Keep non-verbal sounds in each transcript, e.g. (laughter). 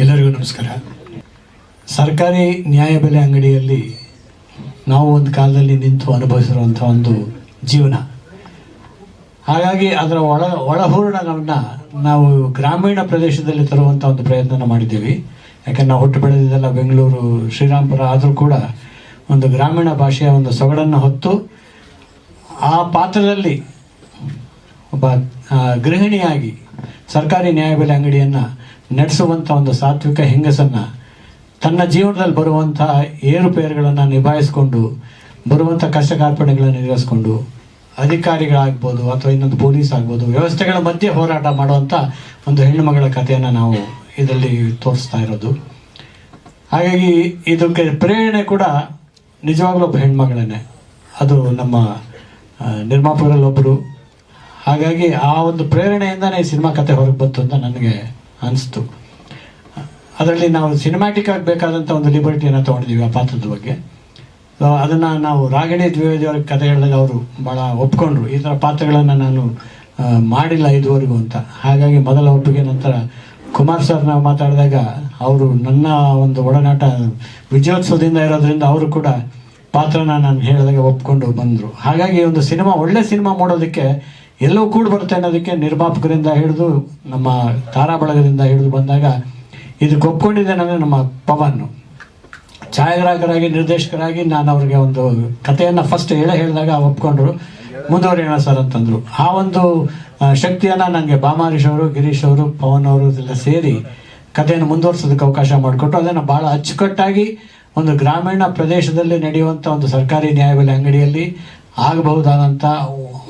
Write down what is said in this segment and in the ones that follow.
ಎಲ್ಲರಿಗೂ ನಮಸ್ಕಾರ. ಸರ್ಕಾರಿ ನ್ಯಾಯಬೆಲೆ ಅಂಗಡಿಯಲ್ಲಿ ನಾವು ಒಂದು ಕಾಲದಲ್ಲಿ ನಿಂತು ಅನುಭವಿಸಿರುವಂಥ ಒಂದು ಜೀವನ. ಹಾಗಾಗಿ ಅದರ ಒಳ, ಒಳಹೂರಣಗಳನ್ನು ನಾವು ಗ್ರಾಮೀಣ ಪ್ರದೇಶದಲ್ಲಿ ತರುವಂಥ ಒಂದು ಪ್ರಯತ್ನ ಮಾಡಿದ್ದೀವಿ. ಯಾಕಂದ್ರೆ ನಾವು ಹುಟ್ಟು ಬೆಳೆದಿದ್ದೆಲ್ಲ ಬೆಂಗಳೂರು, ಶ್ರೀರಾಮ್ಪುರ ಆದರೂ ಕೂಡ ಒಂದು ಗ್ರಾಮೀಣ ಭಾಷೆಯ ಒಂದು ಸೊಗಡನ್ನು ಹೊತ್ತು ಆ ಪಾತ್ರದಲ್ಲಿ ಒಬ್ಬ ಗೃಹಿಣಿಯಾಗಿ ಸರ್ಕಾರಿ ನ್ಯಾಯಬೆಲೆ ಅಂಗಡಿಯನ್ನು ನಡೆಸುವಂಥ ಒಂದು ಸಾತ್ವಿಕ ಹೆಂಗಸನ್ನು ತನ್ನ ಜೀವನದಲ್ಲಿ ಬರುವಂಥ ಏರುಪೇರುಗಳನ್ನು ನಿಭಾಯಿಸಿಕೊಂಡು ಬರುವಂಥ ಕಷ್ಟ ಕಾರ್ಪಣ್ಯಗಳನ್ನು ನಿರ್ವಹಿಸ್ಕೊಂಡು ಅಧಿಕಾರಿಗಳಾಗ್ಬೋದು ಅಥವಾ ಇನ್ನೊಂದು ಪೊಲೀಸ್ ಆಗ್ಬೋದು, ವ್ಯವಸ್ಥೆಗಳ ಮಧ್ಯೆ ಹೋರಾಟ ಮಾಡುವಂಥ ಒಂದು ಹೆಣ್ಣು ಮಗಳ ಕಥೆಯನ್ನು ನಾವು ಇದರಲ್ಲಿ ತೋರಿಸ್ತಾ ಇರೋದು. ಹಾಗಾಗಿ ಇದಕ್ಕೆ ಪ್ರೇರಣೆ ಕೂಡ ನಿಜವಾಗ್ಲೂ ಒಬ್ಬ ಹೆಣ್ಮಗಳೇ ಅದು ನಮ್ಮ ನಿರ್ಮಾಪಕರಲ್ಲಿ ನಿರ್ಮಾಪಕರಲ್ಲೊಬ್ಬರು ಹಾಗಾಗಿ ಆ ಒಂದು ಪ್ರೇರಣೆಯಿಂದನೇ ಈ ಸಿನಿಮಾ ಕತೆ ಹೊರಗೆ ಬಂತು ಅಂತ ನನಗೆ ಅನಿಸ್ತು. ಅದರಲ್ಲಿ ನಾವು ಸಿನಿಮ್ಯಾಟಿಕ್ ಆಗಿ ಬೇಕಾದಂಥ ಒಂದು ಲಿಬರ್ಟಿಯನ್ನು ತೊಗೊಂಡಿದ್ದೀವಿ ಆ ಪಾತ್ರದ ಬಗ್ಗೆ. ಅದನ್ನು ನಾವು ರಾಗಿಣಿ ದ್ವಿವೇದಿ ಅವ್ರ ಕತೆ ಹೇಳಿದಾಗ ಅವರು ಭಾಳ ಒಪ್ಕೊಂಡ್ರು. ಈ ಥರ ಪಾತ್ರಗಳನ್ನು ನಾನು ಮಾಡಿಲ್ಲ ಇದುವರೆಗೂ ಅಂತ. ಹಾಗಾಗಿ ಮೊದಲ ಒಪ್ಪಿಗೆ ನಂತರ ಕುಮಾರ್ ಸರ್ ನಾವು ಮಾತಾಡಿದಾಗ ಅವರು ನನ್ನ ಒಂದು ಒಡನಾಟ ವಿಜಯೋತ್ಸವದಿಂದ ಇರೋದ್ರಿಂದ ಅವರು ಕೂಡ ಪಾತ್ರನ ನಾನು ಹೇಳಿದಾಗ ಒಪ್ಕೊಂಡು ಬಂದರು. ಹಾಗಾಗಿ ಒಂದು ಸಿನಿಮಾ ಒಳ್ಳೆ ಸಿನಿಮಾ ಮಾಡೋದಕ್ಕೆ ಎಲ್ಲವೂ ಕೂಡ ಬರುತ್ತೆ ಅನ್ನೋದಕ್ಕೆ ನಿರ್ಮಾಪಕರಿಂದ ಹಿಡಿದು ನಮ್ಮ ತಾರಾ ಬಳಗದಿಂದ ಹಿಡಿದು ಬಂದಾಗ ಇದಕ್ಕೆ ಒಪ್ಕೊಂಡಿದ್ದೇನೆ ನಮ್ಮ ಪವನ್. ಛಾಯಾಗ್ರಾಹಕರಾಗಿ, ನಿರ್ದೇಶಕರಾಗಿ ನಾನು ಅವ್ರಿಗೆ ಒಂದು ಕಥೆಯನ್ನು ಫಸ್ಟ್ ಹೇಳ ಹೇಳಿದಾಗ ಒಪ್ಕೊಂಡ್ರು. ಮುಂದುವರಿಯೋಣ ಸರ್ ಅಂತಂದ್ರು. ಆ ಒಂದು ಶಕ್ತಿಯನ್ನು ನನಗೆ ಬಾಮಾರೀಶ್ ಅವರು, ಗಿರೀಶ್ ಅವರು, ಪವನ್ ಅವರು ಇದೆಲ್ಲ ಸೇರಿ ಕಥೆಯನ್ನು ಮುಂದುವರ್ಸೋದಕ್ಕೆ ಅವಕಾಶ ಮಾಡಿಕೊಟ್ಟು ಅದನ್ನು ಭಾಳ ಅಚ್ಚುಕಟ್ಟಾಗಿ ಒಂದು ಗ್ರಾಮೀಣ ಪ್ರದೇಶದಲ್ಲಿ ನಡೆಯುವಂಥ ಒಂದು ಸರ್ಕಾರಿ ನ್ಯಾಯಬೆಲೆ ಅಂಗಡಿಯಲ್ಲಿ ಆಗಬಹುದಾದಂಥ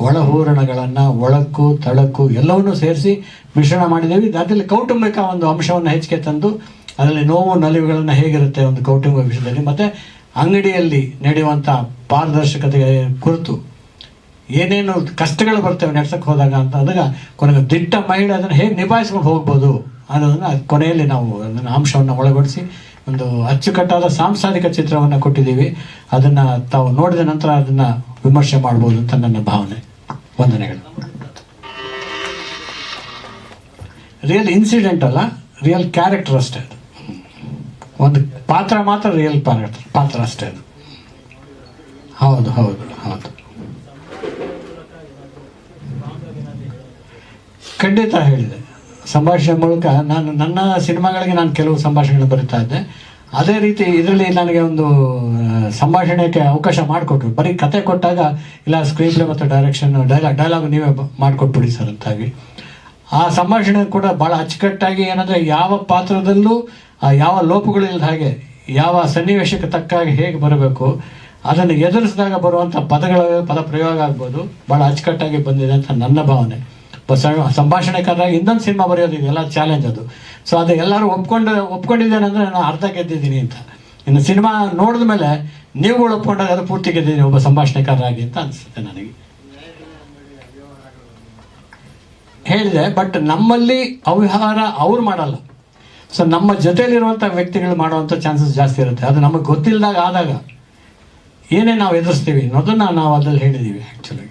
ಒಳಹೂರಣಗಳನ್ನು ಒಳಕ್ಕು ತಳಕು ಎಲ್ಲವನ್ನೂ ಸೇರಿಸಿ ಮಿಶ್ರಣ ಮಾಡಿದ್ದೇವೆ. ಅದರಲ್ಲಿ ಕೌಟುಂಬಿಕ ಒಂದು ಅಂಶವನ್ನು ಹೆಚ್ಚಿಗೆ ತಂದು ಅದರಲ್ಲಿ ನೋವು ನಲಿವುಗಳನ್ನು ಹೇಗಿರುತ್ತೆ ಒಂದು ಕೌಟುಂಬಿಕ ವಿಷಯದಲ್ಲಿ. ಮತ್ತು ಅಂಗಡಿಯಲ್ಲಿ ನಡೆಯುವಂಥ ಪಾರದರ್ಶಕತೆ ಕುರಿತು ಏನೇನು ಕಷ್ಟಗಳು ಬರ್ತವೆ ನಡ್ಸಕ್ಕೆ ಹೋದಾಗ ಅಂತ ಅದಾಗ ಕೊನೆಗೆ ದಿಟ್ಟ ಮಹಿಳೆ ಅದನ್ನು ಹೇಗೆ ನಿಭಾಯಿಸ್ಕೊಂಡು ಹೋಗ್ಬೋದು ಅನ್ನೋದನ್ನು ಕೊನೆಯಲ್ಲಿ ನಾವು ಅದನ್ನು ಅಂಶವನ್ನು ಒಳಗೊಳಿಸಿ ಒಂದು ಅಚ್ಚುಕಟ್ಟಾದ ಸಾಂಸಾರಿಕ ಚಿತ್ರವನ್ನು ಕೊಟ್ಟಿದ್ದೀವಿ. ಅದನ್ನು ತಾವು ನೋಡಿದ ನಂತರ ಅದನ್ನು ವಿಮರ್ಶೆ ಮಾಡ್ಬೋದು ಅಂತ ನನ್ನ ಭಾವನೆ. ವಂದನೆಗಳು. ರಿಯಲ್ ಇನ್ಸಿಡೆಂಟ್ ಅಲ್ಲ ರಿಯಲ್ ಕ್ಯಾರೆಕ್ಟರ್ ಅಷ್ಟೇ ಅದು. ಒಂದು ಪಾತ್ರ ಮಾತ್ರ ರಿಯಲ್ ಪಾತ್ರ ಪಾತ್ರ ಅಷ್ಟೇ ಅದು. ಹೌದು ಹೌದು ಹೌದು. ಖಂಡಿತ ಹೇಳಿದೆ. ಸಂಭಾಷಣೆ ಮೂಲಕ ನಾನು ನನ್ನ ಸಿನಿಮಾಗಳಿಗೆ ನಾನು ಕೆಲವು ಸಂಭಾಷಣೆಗಳು ಬರೀತಾ ಇದ್ದೆ. ಅದೇ ರೀತಿ ಇದರಲ್ಲಿ ನನಗೆ ಒಂದು ಸಂಭಾಷಣೆಗೆ ಅವಕಾಶ ಮಾಡಿಕೊಟ್ರು. ಬರೀ ಕತೆ ಕೊಟ್ಟಾಗ ಇಲ್ಲ ಸ್ಕ್ರೀನ್ ಪ್ಲೇ ಮತ್ತು ಡೈರೆಕ್ಷನ್ ಡೈಲಾಗ್ ಡೈಲಾಗ್ ನೀವೇ ಮಾಡಿಕೊಟ್ಬಿಡಿ ಸರ್ ಅಂತಾಗಿ. ಆ ಸಂಭಾಷಣೆ ಕೂಡ ಭಾಳ ಅಚ್ಚುಕಟ್ಟಾಗಿ ಏನಂದರೆ ಯಾವ ಪಾತ್ರದಲ್ಲೂ ಯಾವ ಲೋಪಗಳಿಲ್ಲದ ಹಾಗೆ, ಯಾವ ಸನ್ನಿವೇಶಕ್ಕೆ ತಕ್ಕ ಹಾಗೆ ಹೇಗೆ ಬರಬೇಕು, ಅದನ್ನು ಎದುರಿಸಿದಾಗ ಬರುವಂಥ ಪದಗಳ ಪದ ಪ್ರಯೋಗ ಆಗ್ಬೋದು. ಭಾಳ ಅಚ್ಚುಕಟ್ಟಾಗಿ ಬಂದಿದೆ ಅಂತ ನನ್ನ ಭಾವನೆ. ಸಂಭಾಷಣೆಕಾರರಾಗಿ ಇನ್ನೊಂದು ಸಿನಿಮಾ ಬರೆಯೋದು ಇದೆಲ್ಲ ಚಾಲೆಂಜ್ ಅದು. ಸೊ ಅದು ಎಲ್ಲರೂ ಒಪ್ಕೊಂಡು, ಒಪ್ಕೊಂಡಿದ್ದೇನೆ ಅಂದರೆ ನಾನು ಅರ್ಧ ಗೆದ್ದಿದ್ದೀನಿ ಅಂತ. ಇನ್ನು ಸಿನಿಮಾ ನೋಡಿದ ಮೇಲೆ ನೀವುಗಳು ಒಪ್ಕೊಂಡಾಗ ಅದು ಪೂರ್ತಿ ಗೆದ್ದಿದ್ದೀನಿ, ಒಬ್ಬ ಸಂಭಾಷಣೆಕಾರರಾಗಿ ಅಂತ ಅನಿಸುತ್ತೆ ನನಗೆ. ಹೇಳಿದೆ ಬಟ್ ನಮ್ಮಲ್ಲಿ ಅವ್ಯವಹಾರ ಅವ್ರು ಮಾಡಲ್ಲ. ಸೊ ನಮ್ಮ ಜೊತೆಯಲ್ಲಿರುವಂಥ ವ್ಯಕ್ತಿಗಳು ಮಾಡುವಂಥ ಚಾನ್ಸಸ್ ಜಾಸ್ತಿ ಇರುತ್ತೆ. ಅದು ನಮಗೆ ಗೊತ್ತಿಲ್ಲದಾಗ ಆದಾಗ ಏನೇ ನಾವು ಎದುರಿಸ್ತೀವಿ ಅನ್ನೋದನ್ನು ನಾವು ಅದರಲ್ಲಿ ಹೇಳಿದ್ದೀವಿ ಆ್ಯಕ್ಚುಲಿ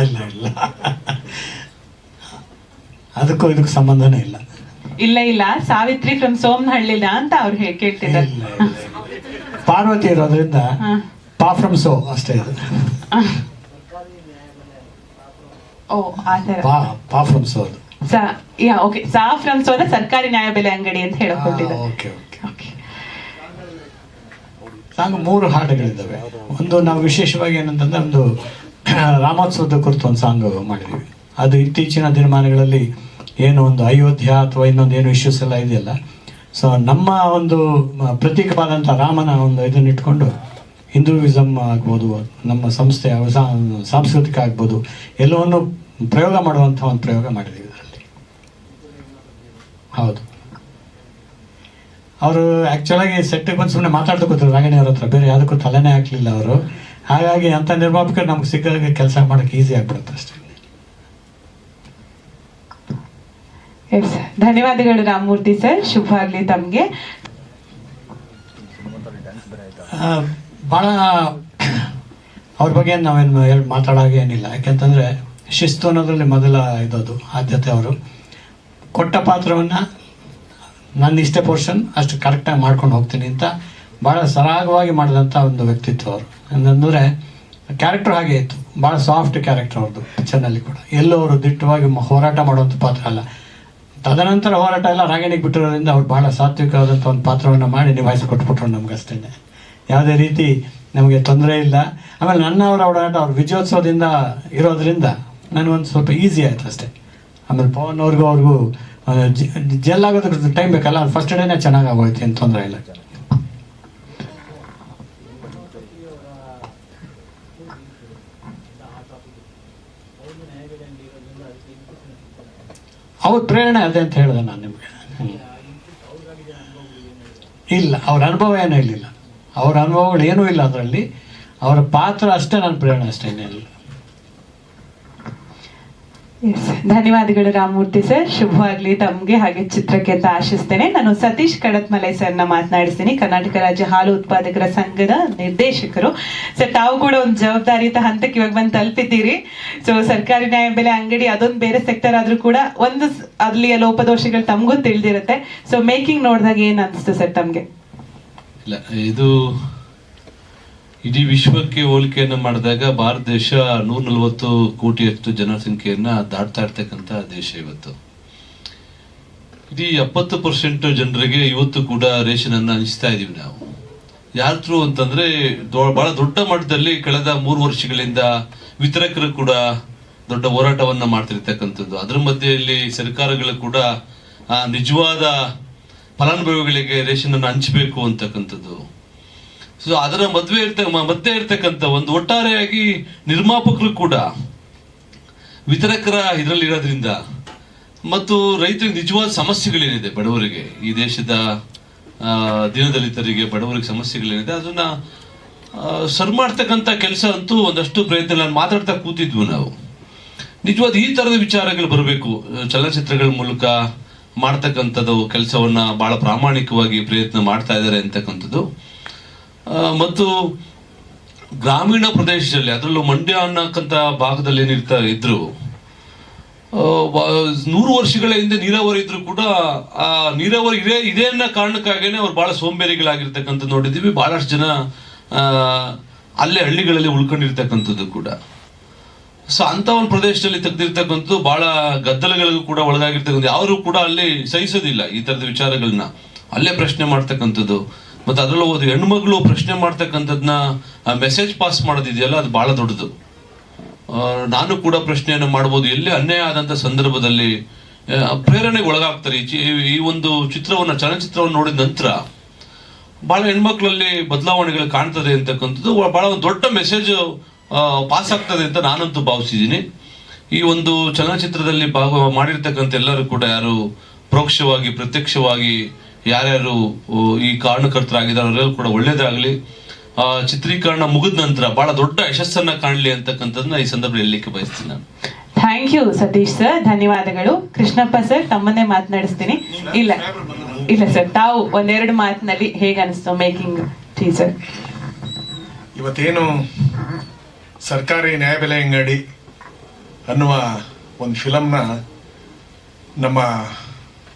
ಇಲ್ಲ ಇಲ್ಲ ಅದಕ್ಕೂ ಇದಕ್ಕೂ ಸಂಬಂಧನೇ ಇಲ್ಲ. ಇಲ್ಲ ಇಲ್ಲ. ಸಾವಿತ್ರಿ ಫ್ರಮ್ ಸೋಮನಹಳ್ಳಿನ ಅಂತ ಅವ್ರು ಹೇಗೆ ಕೇಳ್ತಿದ್ದಾರೆ. ಇಲ್ಲ. ಪಾರ್ವತಿ ಇರೋದ್ರಿಂದ. ಪಾ ಫ್ರಮ್ ಸೋ ಅಷ್ಟೇ ಇದು. ಓ ಆ ಥರ. ಪಾ ಪಾ ಫ್ರಮ್ ಸೋ ಅದು. ಸಾ- ಯಾ ಓಕೆ. ಸಾ ಫ್ರಮ್ ಸೋನ ಸರ್ಕಾರಿ ನ್ಯಾಯಬೆಲೆ ಅಂಗಡಿ ಅಂತ ಹೇಳಿಕೊಟ್ಟಿದ್ದಾರೆ ಓಕೆ ಓಕೆ. ಓಕೆ. ಸಾಂಗ್ ಮೂರು ಹಾಡುಗಳಿದ್ದಾವೆ. ಒಂದು ನಾವು ವಿಶೇಷವಾಗಿ ಏನಂತಂದ್ರೆ ಒಂದು (coughs) ರಾಮೋತ್ಸವದ ಕುರಿತು ಒಂದು ಸಾಂಗ್ ಮಾಡಿದ್ದೀವಿ ಅದು ಇತ್ತೀಚಿನ ದಿನಮಾನಗಳಲ್ಲಿ ಏನು ಒಂದು ಅಯೋಧ್ಯ ಅಥವಾ ಇನ್ನೊಂದು ಏನು ಇಶ್ಯೂಸ್ ಎಲ್ಲ ಇದೆಯಲ್ಲ. ಸೊ ನಮ್ಮ ಒಂದು ಪ್ರತೀಕವಾದಂಥ ರಾಮನ ಒಂದು ಇದನ್ನು ಇಟ್ಕೊಂಡು ಹಿಂದೂಯಿಸಮ್ ಆಗ್ಬೋದು, ನಮ್ಮ ಸಂಸ್ಥೆ ಸಾಂಸ್ಕೃತಿಕ ಆಗ್ಬೋದು, ಎಲ್ಲವನ್ನು ಪ್ರಯೋಗ ಮಾಡುವಂಥ ಒಂದು ಪ್ರಯೋಗ ಮಾಡಿದ್ದೀವಿ ಇದರಲ್ಲಿ. ಹೌದು. ಅವರು ಆ್ಯಕ್ಚುಲಾಗಿ ಸೆಟ್ಟಿಗೆ ಬಂದು ಸುಮ್ಮನೆ ಮಾತಾಡ್ತಾ ಕೂತರು ರಾಗಿಣಿ ಅವ್ರ ಹತ್ರ. ಬೇರೆ ಯಾವುದಕ್ಕೂ ತಲೆನೇ ಹಾಕಲಿಲ್ಲ ಅವರು. ಹಾಗಾಗಿ ಅಂಥ ನಿರ್ಮಾಪಕರು ನಮ್ಗೆ ಸಿಕ್ಕಾಗ ಕೆಲಸ ಮಾಡೋಕೆ ಈಸಿ ಆಗ್ಬಿಡುತ್ತೆ ಅಷ್ಟೇ. ಧನ್ಯವಾದಗಳು ರಾಮಮೂರ್ತಿ ಸರ್ ಶುಭ ಆಗಲಿ ತಮಗೆ. ಭಾಳ ಅವ್ರ ಬಗ್ಗೆ ನಾವೇನು ಹೇಳಿ ಮಾತಾಡೋಕೆ ಏನಿಲ್ಲ. ಯಾಕೆಂತಂದರೆ ಶಿಸ್ತು ಅನ್ನೋದ್ರಲ್ಲಿ ಮೊದಲ ಇದದು ಆದ್ಯತೆ ಅವರು. ಕೊಟ್ಟ ಪಾತ್ರವನ್ನು ನನ್ನ ಇಷ್ಟೇ ಪೋರ್ಷನ್ ಅಷ್ಟು ಕರೆಕ್ಟಾಗಿ ಮಾಡ್ಕೊಂಡು ಹೋಗ್ತೀನಿ ಅಂತ ಭಾಳ ಸರಾಗವಾಗಿ ಮಾಡಿದಂಥ ಒಂದು ವ್ಯಕ್ತಿತ್ವ ಅವರು. ಅಂತಂದರೆ ಕ್ಯಾರೆಕ್ಟರ್ ಹಾಗೆ ಇತ್ತು. ಭಾಳ ಸಾಫ್ಟ್ ಕ್ಯಾರೆಕ್ಟರ್ ಅವ್ರದ್ದು ಪಿಕ್ಚರ್ನಲ್ಲಿ ಕೂಡ. ಎಲ್ಲೂ ದಿಟ್ಟವಾಗಿ ಹೋರಾಟ ಮಾಡುವಂಥ ಪಾತ್ರ ಅಲ್ಲ. ತದನಂತರ ಹೋರಾಟ ಎಲ್ಲ ರಾಗಿಣಿಗೆ ಬಿಟ್ಟಿರೋದ್ರಿಂದ ಅವ್ರು ಭಾಳ ಸಾತ್ವಿಕವಾದಂಥ ಒಂದು ಪಾತ್ರವನ್ನು ಮಾಡಿ ನಿಭಾಯಿಸಿ ಕೊಟ್ಬಿಟ್ರು ನಮ್ಗೆ ಅಷ್ಟೇ. ಯಾವುದೇ ರೀತಿ ನಮಗೆ ತೊಂದರೆ ಇಲ್ಲ. ಆಮೇಲೆ ನನ್ನ ಅವರ ಅವ್ರ ವಿಜಯೋತ್ಸವದಿಂದ ಇರೋದ್ರಿಂದ ನನಗೊಂದು ಸ್ವಲ್ಪ ಈಸಿ ಆಯಿತು ಅಷ್ಟೇ. ಆಮೇಲೆ ಪವನ್ ಅವ್ರಿಗೂ ಅವ್ರಿಗೂ ಜೆಲ್ ಆಗೋದಕ್ಕೆ ಟೈಮ್ ಬೇಕಲ್ಲ ಫಸ್ಟ್ ಡೇನೇ ಚೆನ್ನಾಗಿ ಆಗೋಯ್ತು, ಏನು ತೊಂದರೆ ಇಲ್ಲ. ಅವ್ರ ಪ್ರೇರಣೆ ಅದೇ ಅಂತ ಹೇಳಿದೆ ನಾನು ನಿಮಗೆ. ಇಲ್ಲ, ಅವ್ರ ಅನುಭವ ಏನೂ ಇರಲಿಲ್ಲ ಅವ್ರ ಅನುಭವಗಳು ಏನೂ ಇಲ್ಲ ಅದರಲ್ಲಿ. ಅವರ ಪಾತ್ರ ಅಷ್ಟೇ ನನ್ನ ಪ್ರೇರಣೆ ಅಷ್ಟೇ ಇನ್ನೇನಿಲ್ಲ ಧನ್ಯವಾದಗಳು ರಾಮಮೂರ್ತಿ ಸರ್. ಶುಭವಾಗ್ಲಿ ತಮ್ಗೆ ಹಾಗೆ ಚಿತ್ರಕ್ಕೆ ಅಂತ ಆಶಿಸ್ತೇನೆ. ನಾನು ಸತೀಶ್ ಕಡತ್ಮಲೈ ಸರ್ನ ಮಾತನಾಡಿಸ್ತೀನಿ. ಕರ್ನಾಟಕ ರಾಜ್ಯ ಹಾಲು ಉತ್ಪಾದಕರ ಸಂಘದ ನಿರ್ದೇಶಕರು. ಸರ್, ತಾವು ಕೂಡ ಒಂದು ಜವಾಬ್ದಾರಿಯುತ ಹಂತಕ್ಕೆ ಇವಾಗ ಬಂದು ತಲುಪಿದ್ದೀರಿ. ಸೊ ಸರ್ಕಾರಿ ನ್ಯಾಯ ಬೆಲೆ ಅಂಗಡಿ ಅದೊಂದು ಬೇರೆ ಸೆಕ್ಟರ್ ಆದ್ರೂ ಕೂಡ ಒಂದು ಅಲ್ಲಿಯ ಲೋಪದೋಷಗಳು ತಮಗೂ ತಿಳಿದಿರುತ್ತೆ. ಸೊ ಮೇಕಿಂಗ್ ನೋಡಿದಾಗ ಏನ್ ಅನ್ಸ್ತು ಸರ್ ತಮ್ಗೆ? ಇದು ಇಡೀ ವಿಶ್ವಕ್ಕೆ ಹೋಲಿಕೆಯನ್ನು ಮಾಡಿದಾಗ ಭಾರತ ದೇಶ ನೂರ ನಲವತ್ತು ಕೋಟಿಯಷ್ಟು ಜನಸಂಖ್ಯೆಯನ್ನ ದಾಟ್ತಾ ಇರ್ತಕ್ಕಂಥ ದೇಶ ಇವತ್ತು. ಇಡೀ ಎಪ್ಪತ್ತು ಪರ್ಸೆಂಟ್ ಜನರಿಗೆ ಇವತ್ತು ಕೂಡ ರೇಷನ್ ಅನ್ನ ಹಂಚ್ತಾ ಇದೀವಿ ನಾವು. ಯಾರ ಥ್ರೂ ಅಂತಂದ್ರೆ ಬಹಳ ದೊಡ್ಡ ಮಟ್ಟದಲ್ಲಿ ಕಳೆದ ಮೂರು ವರ್ಷಗಳಿಂದ ವಿತರಕರು ಕೂಡ ದೊಡ್ಡ ಹೋರಾಟವನ್ನ ಮಾಡ್ತಿರ್ತಕ್ಕಂಥದ್ದು. ಅದರ ಮಧ್ಯೆಯಲ್ಲಿ ಸರ್ಕಾರಗಳು ಕೂಡ ನಿಜವಾದ ಫಲಾನುಭವಿಗಳಿಗೆ ರೇಷನ್ ಅನ್ನು ಹಂಚಬೇಕು ಅಂತಕ್ಕಂಥದ್ದು. ಸೊ ಅದರ ಮದುವೆ ಇರ್ತ ಮಧ್ಯೆ ಇರ್ತಕ್ಕಂಥ ಒಂದು ಒಟ್ಟಾರೆಯಾಗಿ ನಿರ್ಮಾಪಕರು ಕೂಡ ವಿತರಕರ ಇದರಲ್ಲಿ ಇರೋದ್ರಿಂದ ಮತ್ತು ರೈತರಿಗೆ ನಿಜವಾದ ಸಮಸ್ಯೆಗಳೇನಿದೆ ಬಡವರಿಗೆ? ಈ ದೇಶದ ದಿನದಲಿತರಿಗೆ ಬಡವರಿಗೆ ಸಮಸ್ಯೆಗಳೇನಿದೆ? ಅದನ್ನ ಸರ್ ಮಾಡ್ತಕ್ಕಂಥ ಕೆಲಸ ಅಂತೂ ಒಂದಷ್ಟು ಪ್ರಯತ್ನ ನಾನು ಮಾತಾಡ್ತಾ ಕೂತಿದ್ವು ನಾವು. ನಿಜವಾದ ಈ ತರದ ವಿಚಾರಗಳು ಬರಬೇಕು. ಚಲನಚಿತ್ರಗಳ ಮೂಲಕ ಮಾಡ್ತಕ್ಕಂಥದ್ದು ಕೆಲಸವನ್ನ ಬಹಳ ಪ್ರಾಮಾಣಿಕವಾಗಿ ಪ್ರಯತ್ನ ಮಾಡ್ತಾ ಇದ್ದಾರೆ ಅಂತಕ್ಕಂಥದ್ದು. ಮತ್ತು ಗ್ರಾಮೀಣ ಪ್ರದೇಶದಲ್ಲಿ, ಅದರಲ್ಲೂ ಮಂಡ್ಯ ಅನ್ನಕ್ಕಂಥ ಭಾಗದಲ್ಲಿ ಏನಿರ್ತಾ ಇದ್ರು ನೂರು ವರ್ಷಗಳ ಹಿಂದೆ ನೀರಾವರಿ ಇದ್ರು ಕೂಡ, ಆ ನೀರಾವರಿ ಇದೆ, ಇದೇ ಅನ್ನೋ ಕಾರಣಕ್ಕಾಗೇನೆ ಅವ್ರು ಬಹಳ ಸೋಂಬೇರಿಗಳಾಗಿರ್ತಕ್ಕಂಥ ನೋಡಿದ್ದೀವಿ. ಬಹಳಷ್ಟು ಜನ ಅಲ್ಲೇ ಹಳ್ಳಿಗಳಲ್ಲಿ ಉಳ್ಕೊಂಡಿರ್ತಕ್ಕಂಥದ್ದು ಕೂಡ. ಸೊ ಅಂಥ ಒಂದು ಪ್ರದೇಶದಲ್ಲಿ ತೆಗೆದಿರ್ತಕ್ಕಂಥದ್ದು ಬಹಳ ಗದ್ದಲಗಳಿಗೂ ಕೂಡ ಒಳಗಾಗಿರ್ತಕ್ಕಂಥ ಯಾರು ಕೂಡ ಅಲ್ಲಿ ಸಹಿಸೋದಿಲ್ಲ ಈ ತರದ ವಿಚಾರಗಳನ್ನ. ಅಲ್ಲೇ ಪ್ರಶ್ನೆ ಮಾಡ್ತಕ್ಕಂಥದ್ದು. ಮತ್ತೆ ಅದರಲ್ಲೂ ಒಂದು ಹೆಣ್ಮಗಳು ಪ್ರಶ್ನೆ ಮಾಡ್ತಕ್ಕಂಥದ್ನ ಮೆಸೇಜ್ ಪಾಸ್ ಮಾಡೋದಿದೆಯಲ್ಲ ಅದು ಬಹಳ ದೊಡ್ಡದು. ನಾನು ಕೂಡ ಪ್ರಶ್ನೆಯನ್ನು ಮಾಡ್ಬೋದು. ಎಲ್ಲಿ ಅನ್ಯಾಯ ಆದಂತ ಸಂದರ್ಭದಲ್ಲಿ ಆ, ಪ್ರೇರಣೆಗೆ ಒಳಗಾಗ್ತಾರೆ. ಈ ಒಂದು ಚಿತ್ರವನ್ನ ಚಲನಚಿತ್ರವನ್ನು ನೋಡಿದ ನಂತರ ಬಹಳ ಹೆಣ್ಮಕ್ಳಲ್ಲಿ ಬದಲಾವಣೆಗಳು ಕಾಣ್ತದೆ ಅಂತಕ್ಕಂಥದ್ದು ಬಹಳ ಒಂದು ದೊಡ್ಡ ಮೆಸೇಜ್ ಪಾಸ್ ಆಗ್ತದೆ ಅಂತ ನಾನಂತೂ ಭಾವಿಸಿದ್ದೀನಿ. ಈ ಒಂದು ಚಲನಚಿತ್ರದಲ್ಲಿ ಭಾಗ ಮಾಡಿರ್ತಕ್ಕಂಥ ಎಲ್ಲರೂ ಕೂಡ ಯಾರು ಪರೋಕ್ಷವಾಗಿ ಪ್ರತ್ಯಕ್ಷವಾಗಿ ಯಾರ್ಯಾರು ಈ ಕಾರಣಕರ್ತರಾಗಿದ್ದಾರೆ ಅವರೆಲ್ಲರೂ ಕೂಡ ಒಳ್ಳೇದಾಗಲಿ. ಆ, ಚಿತ್ರೀಕರಣ ಮುಗಿದ ನಂತರ ಬಹಳ ದೊಡ್ಡ ಯಶಸ್ಸನ್ನ ಕಾಣಲಿ ಅಂತಕ್ಕಂಥದ್ದನ್ನ ಈ ಸಂದರ್ಭದಲ್ಲಿ ಹೇಳಲಿಕ್ಕೆ ಬಯಸ್ತೀನಿ ನಾನು. ಥ್ಯಾಂಕ್ ಯು ಸತೀಶ್ ಸರ್ ಧನ್ಯವಾದಗಳು. ಕೃಷ್ಣಪ್ಪ ಸರ್ ತಮ್ಮನ್ನೇ ಮಾತನಾಡಿಸ್ತೀನಿ. ಇಲ್ಲ ಇಲ್ಲ ಸರ್ ತಾವು ಒಂದೆರಡು ಮಾತಿನಲ್ಲಿ ಹೇಗೆ ಅನಿಸ್ತು ಮೇಕಿಂಗ್ ಟೀಸರ್ ಇವತ್ತೇನು ಸರ್ಕಾರಿ ನ್ಯಾಯಬೆಲೆ ಅಂಗಡಿ ಅನ್ನುವ ಒಂದು ಫಿಲಮ್ನ ನಮ್ಮ